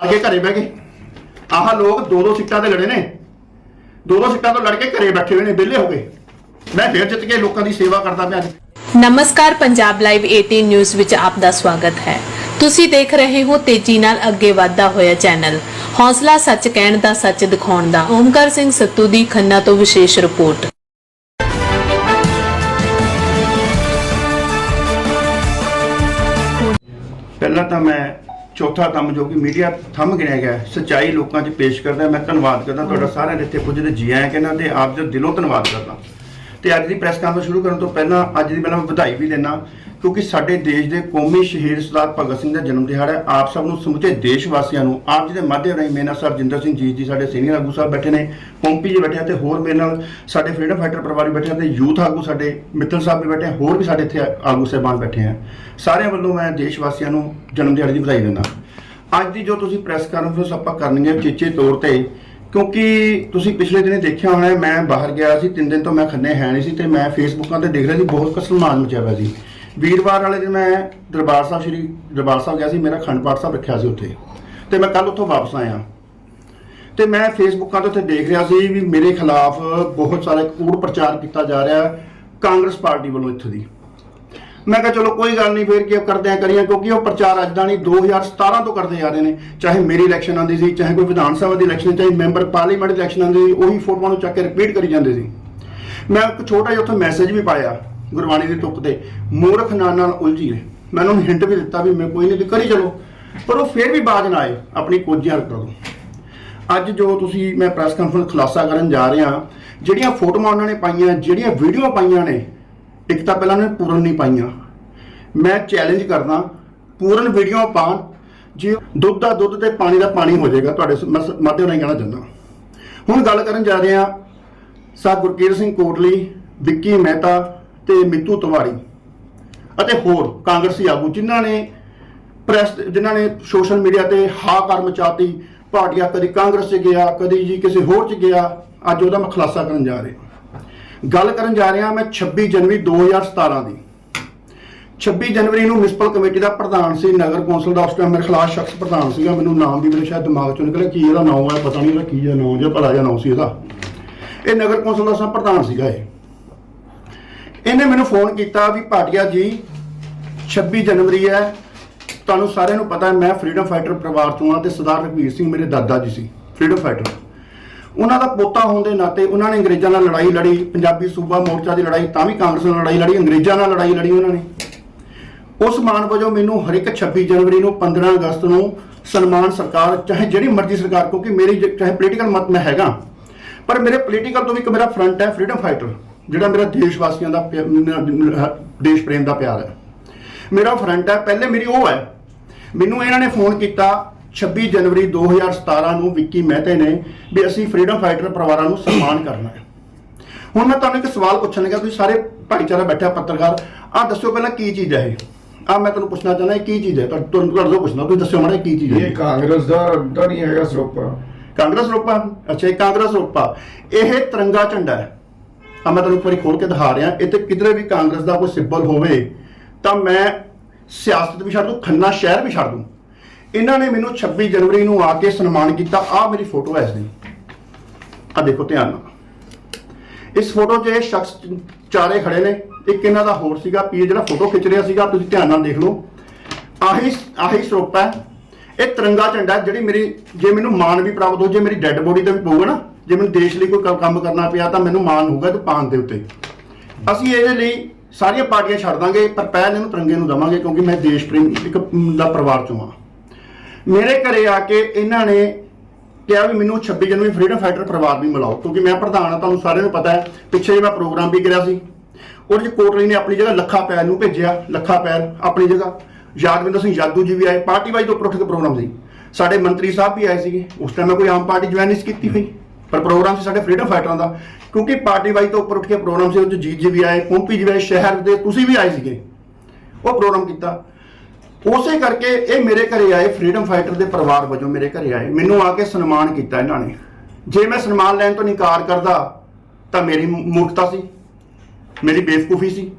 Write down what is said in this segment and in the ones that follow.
ਅੱਗੇ ਘਰੇ ਬਹਿ ਗਏ। ਆਹ ਲੋਕ ਦੋ ਦੋ ਸੀਟਾਂ ਤੇ ਲੜੇ ਨੇ। ਦੋ ਦੋ ਸੀਟਾਂ ਤੋਂ ਲੜ ਕੇ ਘਰੇ ਬੈਠੇ ਹੋਏ ਨੇ ਵਿਹਲੇ ਹੋ ਗਏ। ਮੈਂ ਫੇਰ ਜਿੱਤ ਕੇ ਲੋਕਾਂ ਦੀ ਸੇਵਾ ਕਰਦਾ ਪਿਆ ਜੀ। ਨਮਸਕਾਰ ਪੰਜਾਬ ਲਾਈਵ 18 ਨਿਊਜ਼ ਵਿੱਚ ਆਪ ਦਾ ਸਵਾਗਤ ਹੈ। ਤੁਸੀਂ ਦੇਖ ਰਹੇ ਹੋ ਤੇਜ਼ੀ ਨਾਲ ਅੱਗੇ ਵਧਦਾ ਹੋਇਆ ਚੈਨਲ। ਹੌਸਲਾ ਸੱਚ ਕਹਿਣ ਦਾ ਸੱਚ ਦਿਖਾਉਣ ਦਾ ਓਮਕਾਰ ਸਿੰਘ ਸੱਤੂ ਦੀ ਖੰਨਾ ਤੋਂ ਵਿਸ਼ੇਸ਼ ਰਿਪੋਰਟ। ਪਹਿਲਾਂ ਤਾਂ ਮੈਂ ਚੌਥਾ ਕੰਮ ਜੋ ਕਿ ਮੀਡੀਆ ਥੰਮ ਗਿਣਿਆ ਗਿਆ ਹੈ, ਸੱਚਾਈ ਲੋਕਾਂ 'ਚ ਪੇਸ਼ ਕਰਦਾ ਮੈਂ ਧੰਨਵਾਦ ਕਰਦਾ ਤੁਹਾਡਾ ਸਾਰਿਆਂ ਦੇ ਇੱਥੇ ਪੁੱਜੇ ਦੇ ਜੀ ਆਇਆਂ ਕਹਿੰਦਾ ਤੇ ਆਪ ਦਾ ਦਿਲੋਂ ਧੰਨਵਾਦ ਕਰਦਾ। ਤੇ ਅੱਜ ਦੀ ਪ੍ਰੈਸ ਕਾਨਫਰੰਸ ਸ਼ੁਰੂ ਕਰਨ ਤੋਂ ਪਹਿਲਾਂ ਅੱਜ ਦੀ ਪਹਿਲਾਂ ਮੈਂ ਵਧਾਈ ਵੀ ਦੇਣਾ ਕਿਉਂਕਿ ਸਾਡੇ ਦੇਸ਼ ਦੇ ਕੌਮੀ ਸ਼ਹੀਦ ਸਰਦਾਰ ਭਗਤ ਸਿੰਘ ਦਾ ਜਨਮ ਦਿਹਾੜਾ ਹੈ। ਆਪ ਸਭ ਨੂੰ ਸਮੁੱਚੇ ਦੇਸ਼ ਵਾਸੀਆਂ ਨੂੰ, ਆਪ ਜੀ ਦੇ ਮਾਧਿਅਮ ਰਾਹੀਂ ਮੇਰੇ ਨਾਲ ਜਿੰਦਰ ਸਿੰਘ ਜੀ ਜੀ ਸਾਡੇ ਸੀਨੀਅਰ ਆਗੂ ਸਾਹਿਬ ਬੈਠੇ ਨੇ, ਪੰਪੀ ਜੀ ਬੈਠੇ ਆ ਤੇ ਹੋਰ ਮੇਰੇ ਨਾਲ ਸਾਡੇ ਫਰੀडम ਫਾਈਟਰ ਪਰਿਵਾਰ ਵੀ ਬੈਠੇ ਆ ਤੇ ਯੂਥ ਆਗੂ ਸਾਡੇ ਮਿੱਤਲ ਸਾਹਿਬ ਵੀ ਬੈਠੇ ਆ, ਹੋਰ ਵੀ ਸਾਡੇ ਇੱਥੇ ਆਗੂ ਸਾਹਿਬਾਨ ਬੈਠੇ ਆ। ਸਾਰਿਆਂ ਵੱਲੋਂ ਮੈਂ ਦੇਸ਼ ਵਾਸੀਆਂ ਨੂੰ ਜਨਮ ਦਿਹਾੜੇ ਦੀ ਵਧਾਈ ਦਿੰਦਾ। ਅੱਜ ਦੀ ਜੋ ਤੁਸੀਂ ਪ੍ਰੈਸ ਕਾਨਫਰੰਸ ਆਪਾਂ ਕਰਨੀ ਹੈ ਚੇਚੇ ਤੌਰ ਤੇ, ਕਿਉਂਕਿ ਤੁਸੀਂ ਪਿਛਲੇ ਦਿਨੇ ਦੇਖਿਆ ਹੋਣਾ ਮੈਂ ਬਾਹਰ ਗਿਆ ਸੀ, ਤਿੰਨ ਦਿਨ ਤੋਂ ਮੈਂ ਖੰਨੇ ਹੈ ਨਹੀਂ ਸੀ ਤੇ ਮੈਂ ਫੇਸਬੁੱਕਾਂ ਤੇ ਦੇਖ ਰਿਹਾ ਸੀ, ਬਹੁਤ ਕਸਲਮਾਨ ਮਚਿਆ ਹੋਇਆ ਸੀ। ਵੀਰਵਾਰ ਵਾਲੇ ਦਿਨ ਮੈਂ ਦਰਬਾਰ ਸਾਹਿਬ ਸ਼੍ਰੀ ਦਰਬਾਰ ਸਾਹਿਬ ਗਿਆ ਸੀ, ਮੇਰਾ ਖੰਡ ਪਾਠ ਸਾਹਿਬ ਰੱਖਿਆ ਸੀ ਉੱਥੇ। ਤੇ ਮੈਂ ਕੱਲ ਉੱਥੋਂ ਵਾਪਸ ਆਇਆ। ਤੇ ਮੈਂ ਫੇਸਬੁੱਕਾਂ ਤੇ ਉੱਥੇ ਦੇਖ ਰਿਹਾ ਸੀ ਵੀ ਮੇਰੇ ਖਿਲਾਫ ਬਹੁਤ ਸਾਰਾ ਕੂੜ ਪ੍ਰਚਾਰ ਕੀਤਾ ਜਾ ਰਿਹਾ ਕਾਂਗਰਸ ਪਾਰਟੀ ਵੱਲੋਂ ਇੱਥੋਂ ਦੀ। ਮੈਂ ਕਿਹਾ, ਚਲੋ ਕੋਈ ਗੱਲ ਨਹੀਂ, ਫੇਰ ਕੀ ਕਰਦੇ ਆ, ਕਰੀਏ, ਕਿਉਂਕਿ ਉਹ ਪ੍ਰਚਾਰ ਅੱਜ ਦਾ ਨਹੀਂ 2017 ਤੋਂ ਕਰਦੇ ਆ ਰਹੇ ਨੇ। ਚਾਹੇ ਮੇਰੀ ਇਲੈਕਸ਼ਨ ਆਉਂਦੀ ਸੀ, ਚਾਹੇ ਕੋਈ ਵਿਧਾਨ ਸਭਾ ਦੀ ਇਲੈਕਸ਼ਨ ਚਾਹੇ ਮੈਂਬਰ ਪਾਰਲੀਮੈਂਟ ਦੀ ਇਲੈਕਸ਼ਨ ਆਉਂਦੀ ਸੀ, ਉਹੀ ਫੋਟੋਆਂ ਨੂੰ ਚੱਕ ਕੇ ਰਿਪੀਟ ਕਰੀ ਜਾਂਦੇ ਸੀ। ਮੈਂ ਇੱਕ ਛੋਟਾ ਜਿਹਾ ਉੱਥੇ ਮੈਸੇਜ ਵੀ ਪਾਇਆ। ਗੁਰਬਾਣੀ ਦੀ ਤੁਕ ਤੇ ਮੂਰਖ ਨਾਲ ਨਾਲ ਉਲਝੀ ਨੇ ਮੈਂ ਉਹਨੂੰ ਹਿੰਟ ਵੀ ਦਿੱਤਾ ਵੀ ਮੈਂ ਕੋਈ ਨਹੀਂ ਤੇ ਕਰੀ ਚਲੋ। ਪਰ ਉਹ ਫਿਰ ਵੀ ਬਾਜ ਨਾ ਆਏ ਆਪਣੀ ਕੋਝੀਆਂ ਰੱਖ ਦੋ ਅੱਜ ਜੋ ਤੁਸੀਂ ਮੈਂ ਪ੍ਰੈਸ ਕਾਨਫਰੰਸ ਖੁਲਾਸਾ ਕਰਨ ਜਾ ਰਿਹਾ, ਜਿਹੜੀਆਂ ਫੋਟੋਆਂ ਉਹਨਾਂ ਨੇ ਪਾਈਆਂ, ਜਿਹੜੀਆਂ ਵੀਡੀਓ ਪਾਈਆਂ ਨੇ, ਇੱਕ ਤਾਂ ਪਹਿਲਾਂ ਉਹਨੇ ਪੂਰਨ ਨਹੀਂ ਪਾਈਆਂ। ਮੈਂ ਚੈਲੰਜ ਕਰਦਾ, ਪੂਰਨ ਵੀਡੀਓ ਪਾਣ ਜੇ ਦੁੱਧ ਦਾ ਦੁੱਧ ਤੇ ਪਾਣੀ ਦਾ ਪਾਣੀ ਹੋ ਜਾਏਗਾ, ਤੁਹਾਡੇ ਮਾਧਿਅਮ ਰਾਹੀਂ ਕਹਿਣਾ ਚਾਹੁੰਦਾ। ਹੁਣ ਗੱਲ ਕਰਨ ਜਾ ਰਹੇ ਹਾਂ ਸਾ ਗੁਰਕੀਰਤ ਸਿੰਘ ਕੋਟਲੀ, ਵਿੱਕੀ ਮਹਿਤਾ ਤੇ ਮਿੱਤੂ ਤਿਵਾੜੀ ਅਤੇ ਹੋਰ ਕਾਂਗਰਸੀ ਆਗੂ ਜਿਨ੍ਹਾਂ ਨੇ ਪ੍ਰੈਸ ਜਿਨ੍ਹਾਂ ਨੇ ਸੋਸ਼ਲ ਮੀਡੀਆ ਤੇ ਹਾਕਾਰ ਮਚਾਤੀ ਪਾਰਟੀਆਂ ਕਦੀ ਕਾਂਗਰਸ 'ਚ ਗਿਆ, ਕਦੀ ਜੀ ਕਿਸੇ ਹੋਰ 'ਚ ਗਿਆ, ਅੱਜ ਉਹਦਾ ਮੈਂ ਖੁਲਾਸਾ ਕਰਨ ਜਾ ਰਿਹਾ। ਗੱਲ ਕਰਨ ਜਾ ਰਿਹਾ ਮੈਂ 26 ਜਨਵਰੀ 2017 ਦੀ। 26 ਜਨਵਰੀ ਨੂੰ ਮਿਊਨਿਸਪਲ ਕਮੇਟੀ ਦਾ ਪ੍ਰਧਾਨ ਸੀ, ਨਗਰ ਕੌਂਸਲ ਦਾ, ਉਸ ਟਾਈਮ ਮੇਰੇ ਖਿਲਾਫ ਸ਼ਖਸ ਪ੍ਰਧਾਨ ਸੀਗਾ, ਮੈਨੂੰ ਨਾਮ ਵੀ ਮੇਰੇ ਸ਼ਾਇਦ ਦਿਮਾਗ ਚੋਂ ਨਿਕਲਿਆ, ਕੀ ਇਹਦਾ ਨਾਮ ਹੈ ਪਤਾ ਨਹੀਂ ਇਹਦਾ ਕੀ ਹੈ ਨਾਮ ਜਿਹਾ ਭਲਾ ਜਿਹਾ ਨਾਮ ਸੀ ਇਹਦਾ। ਇਹ ਨਗਰ ਕੌਂਸਲ ਦਾ ਸਭ ਪ੍ਰਧਾਨ ਸੀਗਾ ਇਹ। ਇਹਨੇ ਮੈਨੂੰ ਫੋਨ ਕੀਤਾ ਵੀ ਭਾਟਿਆ ਜੀ 26 ਜਨਵਰੀ ਹੈ। ਤੁਹਾਨੂੰ ਸਾਰਿਆਂ ਨੂੰ ਪਤਾ ਹੈ, ਮੈਂ ਫਰੀडम ਫਾਈਟਰ ਪਰਿਵਾਰ ਤੋਂ ਹਾਂ ਤੇ ਸਰਦਾਰ ਰਘਵੀਰ ਸਿੰਘ ਮੇਰੇ ਦਾਦਾ ਜੀ ਸੀ ਫਰੀडम ਫਾਈਟਰ ਉਹਨਾਂ ਦਾ ਪੋਤਾ ਹੋਣ ਦੇ ਨਾਤੇ ਉਹਨਾਂ ਨੇ ਅੰਗਰੇਜ਼ਾਂ ਨਾਲ ਲੜਾਈ ਲੜੀ, ਪੰਜਾਬੀ ਸੂਬਾ ਮੋਰਚਾ ਦੀ ਲੜਾਈ, ਤਾਂ ਵੀ ਕਾਂਗਰਸ ਨਾਲ ਲੜਾਈ ਲੜੀ, ਅੰਗਰੇਜ਼ਾਂ ਨਾਲ ਲੜਾਈ ਲੜੀ ਉਹਨਾਂ ਨੇ। ਉਸ ਮਾਨ ਵਜੋਂ ਮੈਨੂੰ ਹਰ ਇੱਕ 26 ਜਨਵਰੀ ਨੂੰ 15 ਅਗਸਤ ਨੂੰ ਸਨਮਾਨ ਸਰਕਾਰ, ਚਾਹੇ ਜਿਹੜੀ ਮਰਜ਼ੀ ਸਰਕਾਰ, ਕਿਉਂਕਿ ਮੇਰੀ ਚਾਹੇ ਪੋਲੀਟੀਕਲ ਮਤ ਮੈਂ ਹੈਗਾ, ਪਰ ਮੇਰੇ ਪੋਲੀਟੀਕਲ ਤੋਂ ਵੀ ਇੱਕ ਮੇਰਾ ਫਰੰਟ ਹੈ ਫਰੀडम ਫਾਈਟਰ ਜਿਹੜਾ ਮੇਰਾ ਦੇਸ਼ ਵਾਸੀਆਂ ਦਾ ਦੇਸ਼ ਪ੍ਰੇਮ ਦਾ ਪਿਆਰ ਹੈ। ਮੇਰਾ ਫਰੰਟ ਹੈ ਪਹਿਲੇ ਮੇਰੀ ਉਹ ਹੈ। ਮੈਨੂੰ ਇਹਨਾਂ ਨੇ ਫੋਨ ਕੀਤਾ 26 ਜਨਵਰੀ 2017 ਨੂੰ ਵਿੱਕੀ ਮਹਿਤੇ ਨੇ ਵੀ ਅਸੀਂ ਫਰੀडम ਫਾਈਟਰ ਪਰਿਵਾਰਾਂ ਨੂੰ ਸਨਮਾਨ ਕਰਨਾ ਹੈ। ਹੁਣ ਮੈਂ ਤੁਹਾਨੂੰ ਇੱਕ ਸਵਾਲ ਪੁੱਛਣ ਲੱਗਾ ਤੁਸੀਂ ਸਾਰੇ ਭਾਈਚਾਰਾ ਬੈਠਾ ਪੱਤਰਕਾਰ। ਆਹ ਦੱਸੋ ਪਹਿਲਾਂ ਕੀ ਚੀਜ਼ ਹੈ ਇਹ? ਆ ਮੈਂ ਤੁਹਾਨੂੰ ਪੁੱਛਣਾ ਚਾਹੁੰਦਾ ਇਹ ਕੀ ਚੀਜ਼ ਹੈ? ਤੁਹਾਨੂੰ ਤੁਹਾਨੂੰ ਤੁਹਾਡੇ ਤੋਂ ਪੁੱਛਣਾ ਤੁਸੀਂ ਦੱਸਿਓ ਮਾੜਾ ਕੀ ਚੀਜ਼ ਹੈ ਇਹ? ਕਾਂਗਰਸ ਦਾ ਤਾਂ ਨਹੀਂ ਹੈਗਾ ਸਰੋਪਾ। ਕਾਂਗਰਸ ਰੋਪਾ? ਅੱਛਾ ਇਹ ਕਾਂਗਰਸ ਰੋਪਾ। ਇਹ ਤਿਰੰਗਾ ਝੰਡਾ ਹੈ। ਆ ਮੈਂ ਤੁਹਾਨੂੰ ਇੱਕ ਵਾਰੀ ਖੋਲ ਕੇ ਦਿਖਾ ਰਿਹਾ, ਇੱਥੇ ਕਿਧਰੇ ਵੀ ਕਾਂਗਰਸ ਦਾ ਕੋਈ ਸਿੰਬਲ ਹੋਵੇ, ਤਾਂ ਮੈਂ ਸਿਆਸਤ ਵੀ ਛੱਡ ਦੂੰ, ਖੰਨਾ ਸ਼ਹਿਰ ਵੀ ਛੱਡ ਦੂੰ। ਇਹਨਾਂ ਨੇ ਮੈਨੂੰ 26 ਜਨਵਰੀ ਨੂੰ ਆ ਕੇ ਸਨਮਾਨ ਕੀਤਾ ਆ ਮੇਰੀ ਫੋਟੋ ਹੈ ਇਸ ਦੀ। ਆ ਦੇਖੋ ਧਿਆਨ ਨਾਲ। ਇਸ ਫੋਟੋ 'ਚ ਇਹ ਸ਼ਖਸ ਚਾਰੇ ਖੜੇ ਨੇ, ਇੱਕ ਇਹਨਾਂ ਦਾ ਹੋਰ ਸੀਗਾ, ਪੀ ਜਿਹੜਾ ਫੋਟੋ ਖਿੱਚ ਰਿਹਾ ਸੀਗਾ, ਤੁਸੀਂ ਧਿਆਨ ਨਾਲ ਦੇਖ ਲਓ। ਆਹੀ ਆਹੀ ਸਰੋਪਾ ਹੈ। ਇਹ ਤਿਰੰਗਾ ਝੰਡਾ ਜਿਹੜੀ ਮੇਰੀ, ਜੇ ਮੈਨੂੰ ਮਾਣ ਵੀ ਪ੍ਰਾਪਤ ਹੋ, ਜੇ ਮੇਰੀ ਡੈੱਡ ਬੋਡੀ ਤੇ ਵੀ ਪਊਗਾ ਨਾ ਜੇ ਮੈਨੂੰ ਦੇਸ਼ ਲਈ ਕੋਈ ਕ- ਕੰਮ ਕਰਨਾ ਪਿਆ ਤਾਂ ਮੈਨੂੰ ਮਾਣ ਹੋਊਗਾ ਤੇ ਪਾਣ ਦੇ ਉੱਤੇ। ਅਸੀਂ ਇਹਦੇ ਲਈ ਸਾਰੀਆਂ ਪਾਰਟੀਆਂ ਛੱਡ ਦਾਂਗੇ ਪਰ ਪਹਿਲ ਇਹਨੂੰ ਤਿਰੰਗੇ ਨੂੰ ਦਵਾਂਗੇ ਕਿਉਂਕਿ ਮੈਂ ਦੇਸ਼ ਪ੍ਰੇਮ ਇੱਕ ਮ, ਦਾ ਪਰਿਵਾਰ ਚੋਂ ਹਾਂ। ਮੇਰੇ ਘਰੇ ਆ ਕੇ ਇਹਨਾਂ ਨੇ ਕਿਹਾ ਵੀ ਮੈਨੂੰ 26 ਜਨਵਰੀ ਫਰੀडम ਫਾਈਟਰ ਪਰਿਵਾਰ ਵੀ ਮਿਲਾਓ ਕਿਉਂਕਿ ਮੈਂ ਪ੍ਰਧਾਨ ਹਾਂ ਤੁਹਾਨੂੰ ਸਾਰਿਆਂ ਨੂੰ ਪਤਾ ਹੈ ਪਿੱਛੇ ਜਿਹੇ ਮੈਂ ਪ੍ਰੋਗਰਾਮ ਵੀ ਕਰਿਆ ਸੀ। ਉਹਦੇ ਚ ਕੋਟਲੀ ਨੇ ਆਪਣੀ ਜਗ੍ਹਾ ਲੱਖਾ ਪੈਰ ਨੂੰ ਭੇਜਿਆ ਲੱਖਾ ਪੈਰ ਆਪਣੀ ਜਗ੍ਹਾ। ਯਾਦਵਿੰਦਰ ਸਿੰਘ ਯਾਦੂ ਜੀ ਵੀ ਆਏ ਪਾਰਟੀ ਵਾਈਜ਼ ਤੋਂ ਉੱਪਰ ਉੱਠ ਕੇ ਪ੍ਰੋਗਰਾਮ ਸੀ। ਸਾਡੇ ਮੰਤਰੀ ਸਾਹਿਬ ਵੀ ਆਏ ਸੀਗੇ ਉਸ ਟਾਈਮ ਮੈਂ ਕੋਈ ਆਮ ਪਾਰਟੀ ਜੁਆਇਨ ਨਹੀਂ ਸੀ ਕੀਤੀ ਹੋਈ। ਪਰ ਪ੍ਰੋਗਰਾਮ ਸੀ ਸਾਡੇ ਫਰੀडम ਫਾਈਟਰਾਂ ਦਾ। ਕਿਉਂਕਿ ਪਾਰਟੀ ਵਾਈ ਤੋਂ ਉੱਪਰ ਉੱਠ ਕੇ ਪ੍ਰੋਗਰਾਮ ਸੀ, ਉਹ ਜੀਤ ਜੀ ਵੀ ਆਏ, ਪੋਂਪੀ ਜੀ ਵੀ ਆਏ, ਸ਼ਹਿਰ ਦੇ ਤੁਸੀਂ ਵੀ ਆਏ ਸੀਗੇ। ਉਹ ਪ੍ਰੋਗਰਾਮ ਕੀਤਾ। ਉਸੇ ਕਰਕੇ ਇਹ ਮੇਰੇ ਘਰੇ ਆਏ ਫਰੀडम ਫਾਈਟਰ ਦੇ ਪਰਿਵਾਰ ਵਜੋਂ ਮੇਰੇ ਘਰੇ ਆਏ। ਮੈਨੂੰ ਆ ਕੇ ਸਨਮਾਨ ਕੀਤਾ ਇਹਨਾਂ ਨੇ। ਜੇ ਮੈਂ ਸਨਮਾਨ ਲੈਣ ਤੋਂ ਇਨਕਾਰ ਕਰਦਾ, ਤਾਂ ਮੇਰੀ ਮੂਰਖਤਾ ਸੀ। ਮੇਰੀ ਬੇਵਕੂਫੀ ਸੀ।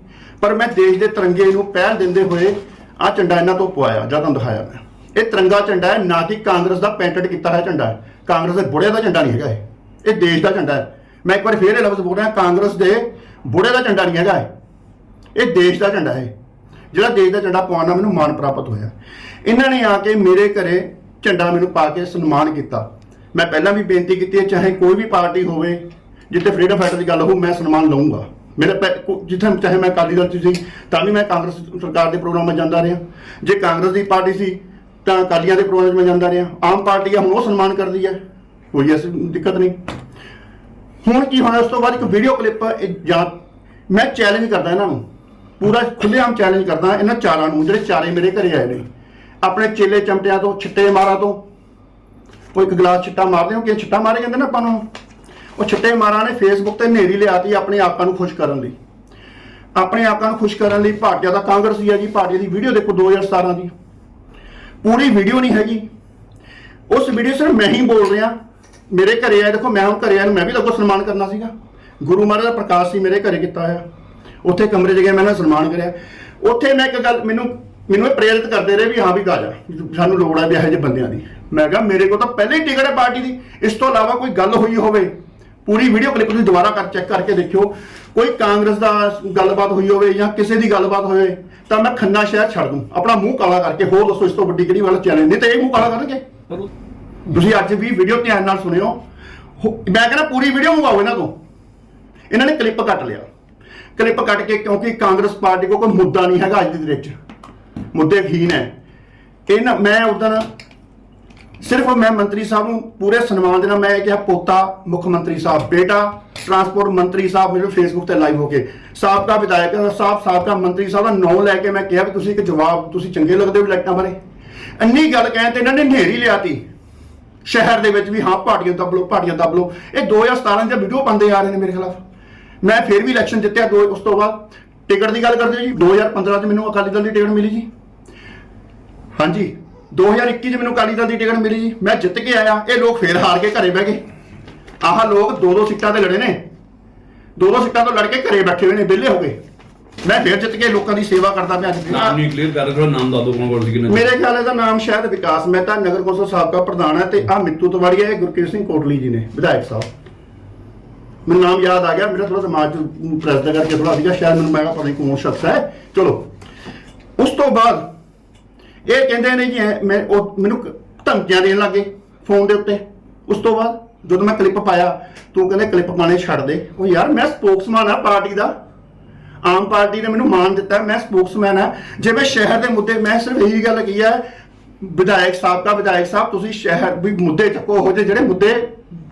ਪਰ ਮੈਂ ਦੇਸ਼ ਦੇ ਤਿਰੰਗੇ ਨੂੰ ਪਹਿਲ ਦਿੰਦੇ ਹੋਏ ਆ ਝੰਡਾ ਇਹਨਾਂ ਤੋਂ ਪਵਾਇਆ ਜਾਂ ਤੁਹਾਨੂੰ ਦਿਖਾਇਆ ਮੈਂ। ਇਹ ਤਿਰੰਗਾ ਝੰਡਾ ਹੈ, ਨਾ ਕਿ ਕਾਂਗਰਸ ਦਾ ਪੇਂਟਡ ਕੀਤਾ ਹੋਇਆ ਝੰਡਾ ਹੈ। ਕਾਂਗਰਸ ਦੇ ਬੁੜੇ ਦਾ ਝੰਡਾ ਨਹੀਂ ਹੈਗਾ ਇਹ। ਇਹ ਦੇਸ਼ ਦਾ ਝੰਡਾ ਹੈ। ਮੈਂ ਇੱਕ ਵਾਰ ਫੇਰ ਇਹ ਲਫ਼ਜ਼ ਬੋਲ ਰਿਹਾ ਕਾਂਗਰਸ ਦੇ ਬੁੜੇ ਦਾ ਝੰਡਾ ਨਹੀਂ ਹੈਗਾ ਇਹ। ਇਹ ਦੇਸ਼ ਦਾ ਝੰਡਾ ਹੈ। ਜਿਹੜਾ ਦੇਸ਼ ਦਾ ਝੰਡਾ ਪਾਉਣ ਨਾਲ ਮੈਨੂੰ ਮਾਣ ਪ੍ਰਾਪਤ ਹੋਇਆ। ਇਹਨਾਂ ਨੇ ਆ ਕੇ ਮੇਰੇ ਘਰੇ ਝੰਡਾ ਮੈਨੂੰ ਪਾ ਕੇ ਸਨਮਾਨ ਕੀਤਾ। ਮੈਂ ਪਹਿਲਾਂ ਵੀ ਬੇਨਤੀ ਕੀਤੀ ਹੈ, ਚਾਹੇ ਕੋਈ ਵੀ ਪਾਰਟੀ ਹੋਵੇ, ਜਿੱਥੇ ਫਰੀडम ਫਾਈਟਰ ਦੀ ਗੱਲ ਹੋਊ, ਮੈਂ ਸਨਮਾਨ ਲਵਾਂਗਾ ਮੇਰੇ ਪੈ- ਜਿੱਥੇ ਚਾਹੇ ਮੈਂ ਅਕਾਲੀ ਦਲ 'ਚ ਸੀ, ਤਾਂ ਵੀ ਮੈਂ ਕਾਂਗਰਸ ਸਰਕਾਰ ਦੇ ਪ੍ਰੋਗਰਾਮਾਂ 'ਚ ਜਾਂਦਾ ਰਿਹਾ। ਜੇ ਕਾਂਗਰਸ ਦੀ ਪਾਰਟੀ ਸੀ, ਤਾਂ ਅਕਾਲੀਆਂ ਦੇ ਪ੍ਰੋਗਰਾਮ 'ਚ ਮੈਂ ਜਾਂਦਾ ਰਿਹਾ। ਆਮ ਪਾਰਟੀ ਆ, ਹੁਣ ਉਹ ਸਨਮਾਨ ਕਰਦੀ ਹੈ। ਕੋਈ ਐਸੀ ਦਿੱਕਤ ਨਹੀਂ। ਹੁਣ ਕੀ ਹੋਣਾ, ਉਸ ਤੋਂ ਬਾਅਦ ਇੱਕ ਵੀਡੀਓ ਕਲਿੱਪ ਜਾਂ ਮੈਂ ਚੈਲੰਜ ਕਰਦਾ ਇਹਨਾਂ ਨੂੰ। ਪੂਰਾ ਖੁੱਲ੍ਹੇਆਮ ਚੈਲੰਜ ਕਰਦਾ ਇਹਨਾਂ ਚਾਰਾਂ ਨੂੰ, ਜਿਹੜੇ ਚਾਰੇ ਮੇਰੇ ਘਰੇ ਆਏ ਨੇ। ਆਪਣੇ ਚੇਲੇ ਚਮਟਿਆਂ ਤੋਂ, ਛਿੱਟੇ ਮਾਰਾਂ ਤੋਂ। ਉਹ ਇੱਕ ਗਲਾਸ ਛਿੱਟਾ ਮਾਰਦੇ ਹੋ ਕਿ ਛਿੱਟਾ ਮਾਰੇ ਜਾਂਦੇ ਨਾ ਆਪਾਂ ਨੂੰ। ਉਹ ਛਿੱਟੇ ਮਾਰਾਂ ਨੇ ਫੇਸਬੁੱਕ ਤੇ ਨੇਰੀ ਲਿਆਤੀ ਆਪਣੇ ਆਪਾਂ ਨੂੰ ਖੁਸ਼ ਕਰਨ ਲਈ। ਆਪਣੇ ਆਕਾਂ ਨੂੰ ਖੁਸ਼ ਕਰਨ ਲਈ ਭਾਰਤੀਆ ਦਾ ਕਾਂਗਰਸੀ ਹੈ ਜੀ ਭਾਰਤੀਆ ਦੀ ਵੀਡੀਓ ਦੇਖੋ 2017 ਦੀ। ਪੂਰੀ ਵੀਡੀਓ ਨਹੀਂ ਹੈਗੀ। ਉਸ ਵੀਡੀਓ ਸਿਰ ਮੈਂ ਹੀ ਬੋਲ ਰਿਹਾ। ਮੇਰੇ ਘਰੇ ਆਏ ਦੇਖੋ ਮੈਂ ਹੁਣ ਘਰੇ ਆਇਆ ਨੂੰ ਮੈਂ ਵੀ ਲੱਗੋ ਸਨਮਾਨ ਕਰਨਾ ਸੀਗਾ। ਗੁਰੂ ਮਹਾਰਾਜ ਦਾ ਪ੍ਰਕਾਸ਼ ਸੀ ਮੇਰੇ ਘਰੇ ਕੀਤਾ ਹੋਇਆ। ਉੱਥੇ ਕਮਰੇ 'ਚ ਗਿਆ, ਮੈਂ ਨਾ ਸਨਮਾਨ ਕਰਿਆ। ਉੱਥੇ ਮੈਂ ਇੱਕ ਗੱਲ, ਮੈਨੂੰ ਮੈਨੂੰ ਇਹ ਪ੍ਰੇਰਿਤ ਕਰਦੇ ਰਹੇ ਵੀ ਹਾਂ ਵੀ ਗਾ ਸਾਨੂੰ ਲੋੜ ਹੈ ਵੀ ਇਹੋ ਜਿਹੇ ਬੰਦਿਆਂ ਦੀ। ਮੈਂ ਕਿਹਾ, ਮੇਰੇ ਕੋਲ ਤਾਂ ਪਹਿਲੇ ਹੀ ਟਿਕਟ ਹੈ ਪਾਰਟੀ ਦੀ। ਇਸ ਤੋਂ ਇਲਾਵਾ ਕੋਈ ਗੱਲ ਹੋਈ ਹੋਵੇ, ਪੂਰੀ ਵੀਡੀਓ ਕਲਿੱਪ ਤੁਸੀਂ ਦੁਬਾਰਾ ਕਰ ਚੈੱਕ ਕਰਕੇ ਦੇਖਿਓ। ਕੋਈ ਕਾਂਗਰਸ ਦਾ ਗੱਲਬਾਤ ਹੋਈ ਹੋਵੇ ਜਾਂ ਕਿਸੇ ਦੀ ਗੱਲਬਾਤ ਹੋਵੇ, ਤਾਂ ਮੈਂ ਖੰਨਾ ਸ਼ਹਿਰ ਛੱਡ ਦੂੰ। ਆਪਣਾ ਮੂੰਹ ਕਾਲਾ ਕਰਕੇ ਹੋਰ ਦੱਸੋ, ਇਸ ਤੋਂ ਵੱਡੀ ਕਿਹੜੀ ਵਾਲਾ ਚੈਲੰਜ ਨਹੀਂ ਤੇ ਇਹ ਮੂੰਹ ਕਾਲਾ ਕਰਨਗੇ। ਤੁਸੀਂ ਅੱਜ ਵੀ ਵੀਡੀਓ ਧਿਆਨ ਨਾਲ ਸੁਣਿਓ। ਮੈਂ ਕਹਿੰਦਾ ਪੂਰੀ ਵੀਡੀਓ ਮੰਗਵਾਓ ਇਹਨਾਂ ਤੋਂ। ਇਹਨਾਂ ਨੇ ਕਲਿੱਪ ਕੱਟ ਲਿਆ। ਕਲਿੱਪ ਕੱਟ ਕੇ ਕਿਉਂਕਿ ਕਾਂਗਰਸ ਪਾਰਟੀ ਕੋਲ ਕੋਈ ਮੁੱਦਾ ਨਹੀਂ ਹੈਗਾ ਅੱਜ ਦੀ ਤਰੀਕ 'ਚ ਮੁੱਦੇ ਖੀਨ ਹੈ। ਇਹਨਾਂ ਮੈਂ ਉਦੋਂ ਸਿਰਫ ਮੈਂ ਮੰਤਰੀ ਸਾਹਿਬ ਨੂੰ ਪੂਰੇ ਸਨਮਾਨ ਦੇ ਨਾਲ ਮੈਂ ਇਹ ਕਿਹਾ, ਪੋਤਾ ਮੁੱਖ ਮੰਤਰੀ ਸਾਹਿਬ, ਬੇਟਾ ਟਰਾਂਸਪੋਰਟ ਮੰਤਰੀ ਸਾਹਿਬ ਮੇਰੇ ਫੇਸਬੁੱਕ ਤੇ ਲਾਈਵ ਹੋ ਕੇ, ਸਾਬਕਾ ਵਿਧਾਇਕ ਸਾਹਿਬ ਸਾਬਕਾ ਮੰਤਰੀ ਸਾਹਿਬ ਦਾ ਨਾਮ ਲੈ ਕੇ ਮੈਂ ਕਿਹਾ ਵੀ ਤੁਸੀਂ ਇੱਕ ਜਵਾਬ, ਤੁਸੀਂ ਚੰਗੇ ਲੱਗਦੇ ਹੋ ਲਾਈਟਾਂ ਬਾਰੇ। ਇੰਨੀ ਗੱਲ ਕਹਿਣ ਤੇ ਇਹਨਾਂ ਨੇ ਨੇਰੀ ਲਿਆਤੀ। ਸ਼ਹਿਰ ਦੇ ਵਿੱਚ ਵੀ ਹਾਂ ਪਾਰਟੀਆਂ ਦੱਬ ਲਓ ਪਾਰਟੀਆਂ ਦੱਬ ਲਓ। ਇਹ 2017 ਦੀਆਂ ਵੀਡੀਓ ਬੰਦੇ ਆ ਰਹੇ ਨੇ ਮੇਰੇ ਖਿਲਾਫ। ਮੈਂ ਫਿਰ ਵੀ ਇਲੈਕਸ਼ਨ ਜਿੱਤਿਆ ਦੋ, ਉਸ ਤੋਂ ਬਾਅਦ। ਟਿਕਟ ਦੀ ਗੱਲ ਕਰਦੇ ਹੋ ਜੀ 2015 ਚ ਮੈਨੂੰ ਅਕਾਲੀ ਦਲ ਦੀ ਟਿਕਟ ਮਿਲੀ ਜੀ। ਹਾਂਜੀ 2021 ਚ ਮੈਨੂੰ ਅਕਾਲੀ ਦਲ ਦੀ ਟਿਕਟ ਮਿਲੀ ਜੀ। ਮੈਂ ਜਿੱਤ ਕੇ ਆਇਆ, ਇਹ ਲੋਕ ਫੇਰ ਹਾਰ ਕੇ ਘਰੇ ਬਹਿ ਗਏ। ਆਹ ਲੋਕ ਦੋ ਦੋ ਸੀਟਾਂ ਤੇ ਲੜੇ ਨੇ। ਦੋ ਦੋ ਸੀਟਾਂ ਤੋਂ ਲੜ ਕੇ ਘਰੇ ਬੈਠੇ ਹੋਏ ਨੇ, ਵਿਹਲੇ ਹੋ ਗਏ। ਮੈਂ ਫੇਰ ਜਿੱਤ ਕੇ ਲੋਕਾਂ ਦੀ ਸੇਵਾ ਕਰਦਾ ਪਿਆ ਅੱਜ ਨਾਮ ਨਹੀਂ ਕਲੀਅਰ ਕਰ ਰਿਹਾ ਨਾਮ ਦੱਸ ਦਿਓ ਕੌਣ ਕੌਣ ਸੀ ਕਿੰਨੇ ਮੇਰੇ ਖਿਆਲ ਇਹਦਾ ਨਾਮ ਸ਼ਾਇਦ ਵਿਕਾਸ ਮਹਿਤਾ ਨਗਰ ਕੌਂਸਲ ਸਾਬਕਾ ਪ੍ਰਧਾਨ ਹੈ ਤੇ ਆ ਮਿੱਤੂ ਤਵਾੜੀਆ ਇਹ ਗੁਰਕੀਰਤ ਸਿੰਘ ਕੋਟਲੀ ਜੀ ਨੇ ਵਿਧਾਇਕ ਸਾਹਿਬ। ਮੈਨੂੰ ਨਾਮ ਯਾਦ ਆ ਗਿਆ ਮੇਰਾ ਥੋੜਾ ਦਿਮਾਗ ਚ ਪ੍ਰੈਸ ਦਾ ਕਰਕੇ ਥੋੜਾ ਸੀਗਾ ਸ਼ਾਇਦ ਮੈਨੂੰ ਮੈਂ ਕਿਹਾ ਪਤਾ ਨਹੀਂ ਕੌਣ ਸ਼ਖਸ ਹੈ। ਚਲੋ ਉਸ ਤੋਂ ਬਾਅਦ ਇਹ ਕਹਿੰਦੇ ਨੇ ਜੀ ਐਂ ਮੈਂ ਉਹ ਮੈਨੂੰ ਕ- ਧਮਕੀਆਂ ਦੇਣ ਲੱਗੇ ਫੋਨ ਦੇ ਉੱਤੇ। ਉਸ ਤੋਂ ਬਾਅਦ ਜਦੋਂ ਮੈਂ ਕਲਿੱਪ ਪਾਇਆ ਤੂੰ ਕਹਿੰਦੇ ਕਲਿੱਪ ਪਾਣੇ ਛੱਡ ਦੇ। ਉਹ ਯਾਰ ਮੈਂ ਸਪੋਕਸਮੈਨ ਆ ਪਾਰਟੀ ਦਾ। ਆਮ ਪਾਰਟੀ ਨੇ ਮੈਨੂੰ ਮਾਨ ਦਿੱਤਾ, ਮੈਂ ਸਪੋਕਸਮੈਨ ਆ ਮੈਂ ਸ਼ਹਿਰ ਦੇ ਮੁੱਦੇ, ਮੈਂ ਸਿਰਫ ਇਹੀ ਗੱਲ ਕਹੀ ਹੈ ਵਿਧਾਇਕ ਸਾਹਿਬ ਦਾ ਵਿਧਾਇਕ ਸਾਹਿਬ, ਤੁਸੀਂ ਸ਼ਹਿਰ ਵੀ ਮੁੱਦੇ ਚੱਕੋ, ਉਹ ਜਿਹੇ ਜਿਹੜੇ ਮੁੱਦੇ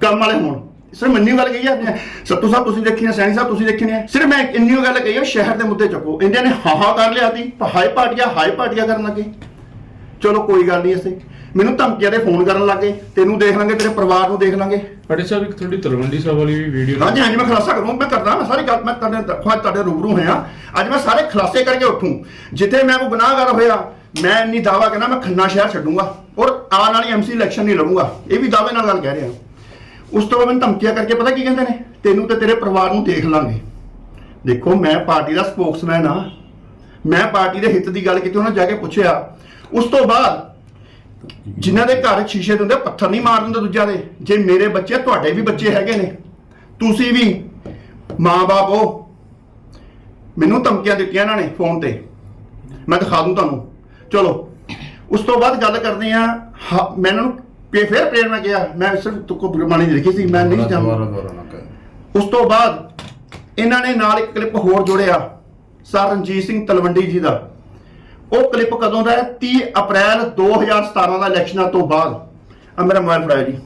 ਕੰਮ ਵਾਲੇ ਹੋਣ। ਸਿਰਫ ਮੰਨੀ ਗੱਲ ਕਹੀ ਹੈ ਸੱਤੂ ਸਾਹਿਬ, ਤੁਸੀਂ ਦੇਖੀ ਨੇ ਸੈਣੀ ਸਾਹਿਬ, ਤੁਸੀਂ ਦੇਖੀ ਨੇ ਸਿਰਫ ਮੈਂ ਇੰਨੀ ਗੱਲ ਕਹੀ ਹੈ ਸ਼ਹਿਰ ਦੇ ਮੁੱਦੇ ਚੱਕੋ। ਇੰਡੀਆ ਨੇ ਹਾਹਾ ਕਰ ਲਿਆ ਸੀ, ਹਾਈ ਪਾਰਟੀਆਂ ਹਾਈ ਪਾਰਟੀਆਂ ਕਰਨ ਲੱਗੇ। ਚਲੋ, ਕੋਈ ਗੱਲ ਨਹੀਂ ਅਸੀਂ। ਮੈਨੂੰ ਧਮਕੀਆਂ ਦੇ ਫੋਨ ਕਰਨ ਲੱਗੇ ਤੈਨੂੰ ਦੇਖ ਲਾਂਗੇ ਤੇਰੇ ਪਰਿਵਾਰ ਨੂੰ ਦੇਖ ਲਾਂਗੇ। ਪਟੇ ਸਾਹਿਬ ਇੱਕ ਤੁਹਾਡੀ ਤਲਵੰਡੀ ਸਾਹਿਬ ਵਾਲੀ ਵੀ ਵੀਡੀਓ ਹਾਂਜੀ ਹਾਂਜੀ ਮੈਂ ਖੁਲਾਸਾ ਕਰੂੰ ਮੈਂ ਕਰਦਾ ਮੈਂ ਸਾਰੀ ਗੱਲ ਮੈਂ ਤੁਹਾਡੇ ਖੁਦ ਤੁਹਾਡੇ ਰੂਬਰੂ ਹੋਇਆ। ਅੱਜ ਮੈਂ ਸਾਰੇ ਖੁਲਾਸੇ ਕਰਕੇ ਉੱਠੂ। ਜਿੱਥੇ ਮੈਂ ਕੋਈ ਗੁਨਾਹਗਾਰ ਹੋਇਆ ਮੈਂ ਇੰਨੀ ਦਾਵਾ ਕਰਨਾ ਮੈਂ ਖੰਨਾ ਸ਼ਹਿਰ ਛੱਡੂੰਗਾ ਔਰ ਆਉਣ ਵਾਲੀ ਐਮਸੀ ਇਲੈਕਸ਼ਨ ਨਹੀਂ ਲੜੂੰਗਾ। ਇਹ ਵੀ ਦਾਅਵੇ ਨਾਲ ਗੱਲ ਕਹਿ ਰਿਹਾ। ਉਸ ਤੋਂ ਬਾਅਦ ਮੈਨੂੰ ਧਮਕੀਆਂ ਕਰਕੇ ਪਤਾ ਕੀ ਕਹਿੰਦੇ ਨੇ? ਤੈਨੂੰ ਤੇ ਤੇਰੇ ਪਰਿਵਾਰ ਨੂੰ ਦੇਖ ਲਾਂਗੇ। ਦੇਖੋ ਮੈਂ ਪਾਰਟੀ ਦਾ ਸਪੋਕਸਮੈਨ ਆ। ਮੈਂ ਪਾਰਟੀ ਦੇ ਹਿੱਤ ਦੀ ਗੱਲ ਕੀਤੀ ਉਹਨਾਂ ਜਾ ਕੇ ਪੁੱਛਿਆ। ਉਸ ਤੋਂ ਬਾਅਦ ਜਿਨ੍ਹਾਂ ਦੇ ਘਰ ਸ਼ੀਸ਼ੇ ਦੇ ਹੁੰਦੇ ਪੱਥਰ ਨਹੀਂ ਮਾਰ ਦਿੰਦੇ ਦੂਜਿਆਂ ਦੇ ਜੇ ਮੇਰੇ ਬੱਚੇ ਤੁਹਾਡੇ ਵੀ ਬੱਚੇ ਹੈਗੇ ਨੇ। ਤੁਸੀਂ ਵੀ ਮਾਂ-ਬਾਪ ਹੋ। ਮੈਨੂੰ ਧਮਕੀਆਂ ਦਿੱਤੀਆਂ ਇਹਨਾਂ ਨੇ ਫੋਨ ਤੇ। ਮੈਂ ਦਿਖਾ ਦੂੰ ਤੁਹਾਨੂੰ। ਚਲੋ ਉਸ ਤੋਂ ਬਾਅਦ ਗੱਲ ਕਰਦੇ ਆ ਮੈਂ ਇਹਨਾਂ ਨੂੰ ਪੇ ਫਿਰ ਪ੍ਰੇਰਨਾ ਕਿਹਾ। ਮੈਂ ਸਿਰਫ ਤੁਕੋ ਗੁਰਬਾਣੀ ਲਿਖੀ ਸੀ ਮੈਂ ਨਹੀਂ ਜਾਣਦਾ। ਉਸ ਤੋਂ ਬਾਅਦ ਇਹਨਾਂ ਨੇ ਨਾਲ ਇੱਕ ਕਲਿੱਪ ਹੋਰ ਜੋੜਿਆ। ਸਰ ਰਣਜੀਤ ਸਿੰਘ ਤਲਵੰਡੀ ਜੀ ਦਾ। ਉਹ ਕਲਿੱਪ ਕਦੋਂ ਦਾ ਹੈ? 30 ਅਪ੍ਰੈਲ 2017 ਦਾ ਇਲੈਕਸ਼ਨਾਂ ਤੋਂ ਬਾਅਦ। ਆ ਮੇਰਾ ਮੋਬਾਈਲ ਫੜਾਇਆ ਜੀ।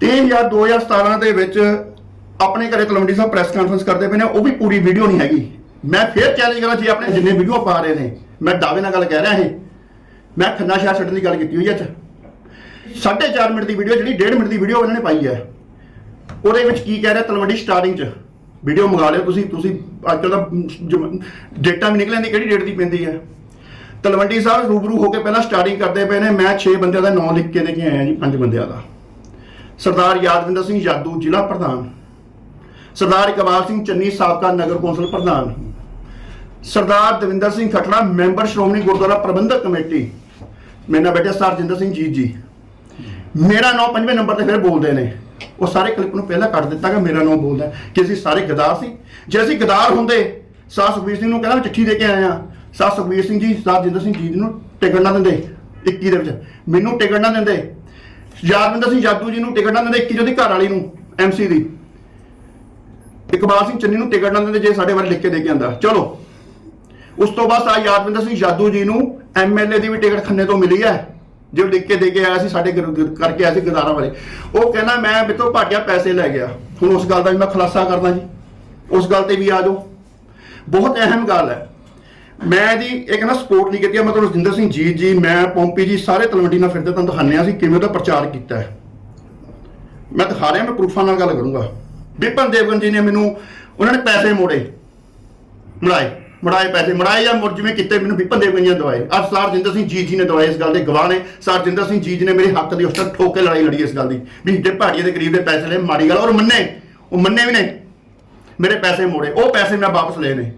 30 ਜਾਂ 2017 ਦੇ ਵਿੱਚ ਆਪਣੇ ਘਰੇ ਤਲਵੰਡੀ ਸਾਹਿਬ ਪ੍ਰੈਸ ਕਾਨਫਰੰਸ ਕਰਦੇ ਪਏ ਨੇ, ਉਹ ਵੀ ਪੂਰੀ ਵੀਡੀਓ ਨਹੀਂ ਹੈਗੀ। ਮੈਂ ਫੇਰ ਚੈਲੰਜ ਕਰਾਂ ਜੀ, ਆਪਣੇ ਜਿੰਨੇ ਵੀਡੀਓ ਪਾ ਰਹੇ ਨੇ। ਮੈਂ ਦਾਅਵੇ ਨਾਲ ਗੱਲ ਕਹਿ ਰਿਹਾ ਇਹ। ਮੈਂ ਖੰਨਾ ਸ਼ਹਿਰ ਛੱਡਣ ਦੀ ਗੱਲ ਕੀਤੀ ਹੋਈ ਹੈ ਅੱਜ। 4.5 ਮਿੰਟ ਦੀ ਵੀਡੀਓ ਜਿਹੜੀ 1.5 ਮਿੰਟ ਦੀ ਵੀਡੀਓ ਉਹਨਾਂ ਨੇ ਪਾਈ ਹੈ। ਉਹਦੇ ਵਿੱਚ ਕੀ ਕਹਿ ਰਿਹਾ ਤਲਵੰਡੀ ਸਟਾਰਟਿੰਗ 'ਚ? ਵੀਡੀਓ ਮੰਗਾ ਲਿਓ ਤੁਸੀਂ ਤੁਸੀਂ ਅੱਜ ਕੱਲ੍ਹ ਦਾ ਡੇਟਾ ਵੀ ਨਿਕਲਿਆ ਨਹੀਂ ਕਿਹੜੀ ਡੇਟ ਦੀ ਪੈਂਦੀ ਹੈ? ਤਲਵੰਡੀ ਸਾਹਿਬ ਰੂਬਰੂ ਹੋ ਕੇ ਪਹਿਲਾਂ ਸਟਾਰਟਿੰਗ ਕਰਦੇ ਪਏ ਨੇ, ਮੈਂ 6 ਬੰਦਿਆਂ ਦਾ ਨਾਮ ਲਿਖ ਕੇ ਲੈ ਕੇ ਆਇਆ ਜੀ, ਪੰਜ ਬੰਦਿਆਂ ਦਾ। ਸਰਦਾਰ ਯਾਦਵਿੰਦਰ ਸਿੰਘ ਜਾਦੂ, ਜ਼ਿਲ੍ਹਾ ਪ੍ਰਧਾਨ। ਸਰਦਾਰ ਇਕਬਾਲ ਸਿੰਘ ਚੰਨੀ, ਸਾਬਕਾ ਨਗਰ ਕੌਂਸਲ ਪ੍ਰਧਾਨ। Sardar Davinder Singh Khatra, member Shiromani Gurdwara Prabandhak committee. ਮੇਰੇ ਨਾਲ ਬੈਠੇ ਸਰ ਜਿੰਦਰ ਸਿੰਘ ਜੀਤ ਜੀ। ਮੇਰਾ ਨਾਮ ਪੰਜਵੇਂ ਨੰਬਰ ਤੇ ਫਿਰ ਬੋਲਦੇ ਨੇ। ਉਹ ਸਾਰੇ ਕਲਿੱਪ ਨੂੰ ਪਹਿਲਾਂ ਕੱਟ ਦਿੱਤਾ ਕਿ ਮੇਰਾ ਨਾਮ ਬੋਲਦਾ ਕਿ ਅਸੀਂ ਸਾਰੇ ਗਦਾਰ ਸੀ। ਜੇ ਅਸੀਂ ਗਦਾਰ ਹੁੰਦੇ ਸਾਹ ਸੁਖਬੀਰ ਸਿੰਘ ਨੂੰ ਕਹਿੰਦਾ ਚਿੱਠੀ ਦੇ ਕੇ ਆਇਆ ਸਾਹ ਸੁਖਬੀਰ ਸਿੰਘ ਜੀ ਸਾਹ ਜਿੰਦਰ ਸਿੰਘ ਜੀ ਨੂੰ ਟਿਕਟ ਨਾ ਦਿੰਦੇ 21 ਦੇ ਵਿੱਚ। ਮੈਨੂੰ ਟਿਕਟ ਨਾ ਦਿੰਦੇ। ਯਾਦਵਿੰਦਰ ਸਿੰਘ ਜਾਦੂ ਜੀ ਨੂੰ ਟਿਕਟ ਨਾ ਦਿੰਦੇ 21 ਉਹਦੀ ਘਰ ਵਾਲੀ ਨੂੰ ਐਮਸੀ ਦੀ। ਇਕਬਾਲ ਸਿੰਘ ਚੰਨੀ ਨੂੰ ਟਿਕਟ ਨਾ ਦਿੰਦੇ, ਜੇ ਸਾਡੇ ਬਾਰੇ ਲਿਖ ਕੇ ਦੇ ਕੇ ਆਂਦਾ। ਚਲੋ, ਉਸ ਤੋਂ ਬਾਅਦ ਆ ਯਾਦਵਿੰਦਰ ਸਿੰਘ ਜਾਦੂ ਜੀ ਨੂੰ ਐਮਐਲਏ ਦੀ ਵੀ ਟਿਕਟ ਖੰਨੇ ਤੋਂ ਮਿਲੀ ਹੈ। ਜੋ ਲਿਖ ਕੇ ਦੇ ਕੇ ਆਇਆ ਸੀ, ਸਾਡੇ ਗਰ- ਕਰਕੇ ਆਇਆ ਸੀ ਗਦਾਰਾਂ ਬਾਰੇ ਉਹ ਕਹਿੰਦਾ, ਮੈਂ ਮੇਰੇ ਤੋਂ ਭਾਟਿਆ ਪੈਸੇ ਲੈ ਗਿਆ। ਹੁਣ ਉਸ ਗੱਲ ਦਾ ਵੀ ਮੈਂ ਖੁਲਾਸਾ ਕਰਦਾ ਜੀ। ਉਸ ਗੱਲ ਤੇ ਵੀ ਆ ਜਾਓ। ਬਹੁਤ ਅਹਿਮ ਗੱਲ ਹੈ। ਮੈਂ ਇਹਦੀ ਇਹ ਕਹਿੰਦਾ ਸਪੋਰਟ ਨਹੀਂ ਕੀਤੀ ਮੈਂ ਤੁਹਾਨੂੰ ਰਜਿੰਦਰ ਸਿੰਘ ਜੀ ਜੀ, ਮੈਂ, ਪੌਂਪੀ ਜੀ, ਸਾਰੇ ਤਲਵੰਡੀ ਨਾਲ ਫਿਰਦੇ ਤੁਹਾਨੂੰ ਦਿਖਾਉਂਦੇ ਸੀ ਕਿਵੇਂ ਉਹਦਾ ਪ੍ਰਚਾਰ ਕੀਤਾ ਹੈ। ਮੈਂ ਦਿਖਾ ਰਿਹਾ, ਮੈਂ ਪ੍ਰੂਫਾਂ ਨਾਲ ਗੱਲ ਕਰੂੰਗਾ। ਵਿਪਨ ਦੇਵਗਨ ਜੀ ਨੇ ਮੈਨੂੰ, ਉਹਨਾਂ ਨੇ ਪੈਸੇ ਮੋੜੇ, ਮੜਾਏ। ਮੜਾਏ ਪੈਸੇ, ਮੜਾਏ ਜਾਂ ਮੁੜ ਜਿਵੇਂ ਕੀਤੇ, ਮੈਨੂੰ ਵਿਪਨ ਦੇਵਗਨ ਦਵਾਏ। ਅੱਜ ਸਰਜਿੰਦਰ ਸਿੰਘ ਜੀ ਜੀ ਨੇ ਦਵਾਏ ਇਸ ਗੱਲ ਦੇ, ਗਵਾਹ ਨੇ। ਸਰਜਿੰਦਰ ਸਿੰਘ ਜੀ ਜੀ ਨੇ ਮੇਰੇ ਹੱਕ ਦੀ ਉਸ ਤੱਕ ਠੋਕ ਕੇ ਲੜਾਈ ਲੜੀ ਇਸ ਗੱਲ ਦੀ। ਵੀ ਜੇ ਭਾੜੀਏ ਦੇ ਗਰੀਬ ਦੇ ਪੈਸੇ ਲੈ ਮਾੜੀ ਗੱਲ ਔਰ ਮੰਨੇ। ਉਹ ਮੰਨੇ ਵੀ ਨੇ। ਮੇਰੇ ਪੈਸੇ ਮੋੜੇ। ਉਹ ਪੈਸੇ ਮੈਂ ਵਾਪਸ ਲਏ ਨੇ।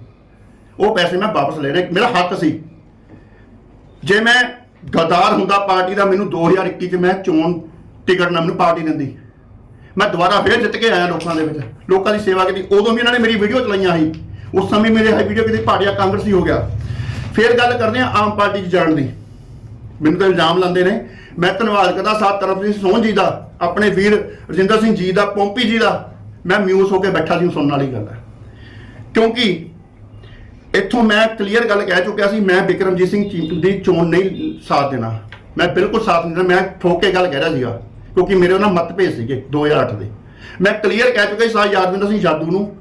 ਉਹ ਪੈਸੇ ਮੈਂ ਵਾਪਸ ਲਏ ਨੇ। ਮੇਰਾ ਹੱਕ ਸੀ। ਜੇ ਮੈਂ ਗਦਾਰ ਹੁੰਦਾ ਪਾਰਟੀ ਦਾ, ਮੈਨੂੰ 2021 ਚ ਮੈਂ ਚੋਣ ਟਿਕਟ ਨਾ ਮੈਨੂੰ ਪਾਰਟੀ ਦਿੰਦੀ। ਮੈਂ ਦੁਬਾਰਾ ਫੇਰ ਜਿੱਤ ਕੇ ਆਇਆ ਲੋਕਾਂ ਦੇ ਵਿੱਚ। ਲੋਕਾਂ ਦੀ ਸੇਵਾ ਕੀਤੀ। ਉਦੋਂ ਵੀ ਇਹਨਾਂ ਨੇ ਮੇਰੀ ਵੀਡੀਓ ਚਲਾਈਆਂ ਸੀ। ਉਸ ਸਮੇਂ ਮੇਰੇ ਹਾਈ ਵੀਡੀਓ ਕਿਤੇ ਭਾੜੀਆ ਕਾਂਗਰਸੀ ਹੋ ਗਿਆ। ਫਿਰ ਗੱਲ ਕਰਦੇ ਆ ਆਮ ਪਾਰਟੀ 'ਚ ਜਾਣ ਦੀ। ਮੈਨੂੰ ਤਾਂ ਇਲਜ਼ਾਮ ਲਾਉਂਦੇ ਨੇ, ਮੈਂ ਧੰਨਵਾਦ ਕਰਦਾ ਸਾਥ ਤਰਫ ਸਿੰਘ ਸੋਹਣ ਜੀ ਦਾ, ਆਪਣੇ ਵੀਰ ਰਜਿੰਦਰ ਸਿੰਘ ਜੀ ਦਾ, ਪੌਂਪੀ ਜੀ ਦਾ। ਮੈਂ ਮਿਊਸ ਹੋ ਕੇ ਬੈਠਾ ਸੀ ਸੁਣਨ ਵਾਲੀ ਗੱਲ ਹੈ। ਕਿਉਂਕਿ ਇੱਥੋਂ ਮੈਂ ਕਲੀਅਰ ਗੱਲ ਕਹਿ ਚੁੱਕਿਆ ਸੀ, ਮੈਂ ਬਿਕਰਮਜੀਤ ਸਿੰਘ ਚੀਫ ਦੀ ਚੋਣ ਨਹੀਂ ਸਾਥ ਦੇਣਾ। ਮੈਂ ਬਿਲਕੁਲ ਸਾਥ ਨਹੀਂ ਦੇਣਾ, ਮੈਂ ਠੋਕ ਕੇ ਗੱਲ ਕਹਿ ਰਿਹਾ ਸੀਗਾ। ਕਿਉਂਕਿ ਮੇਰੇ ਉਹਨਾਂ ਮਤਭੇਦ ਸੀਗੇ 2008 ਦੇ। ਮੈਂ ਕਲੀਅਰ ਕਹਿ ਚੁੱਕਿਆ ਸੀ ਸਾਹ ਯਾਦਵਿੰਦਰ ਸਿੰਘ ਜਾਦੂ ਨੂੰ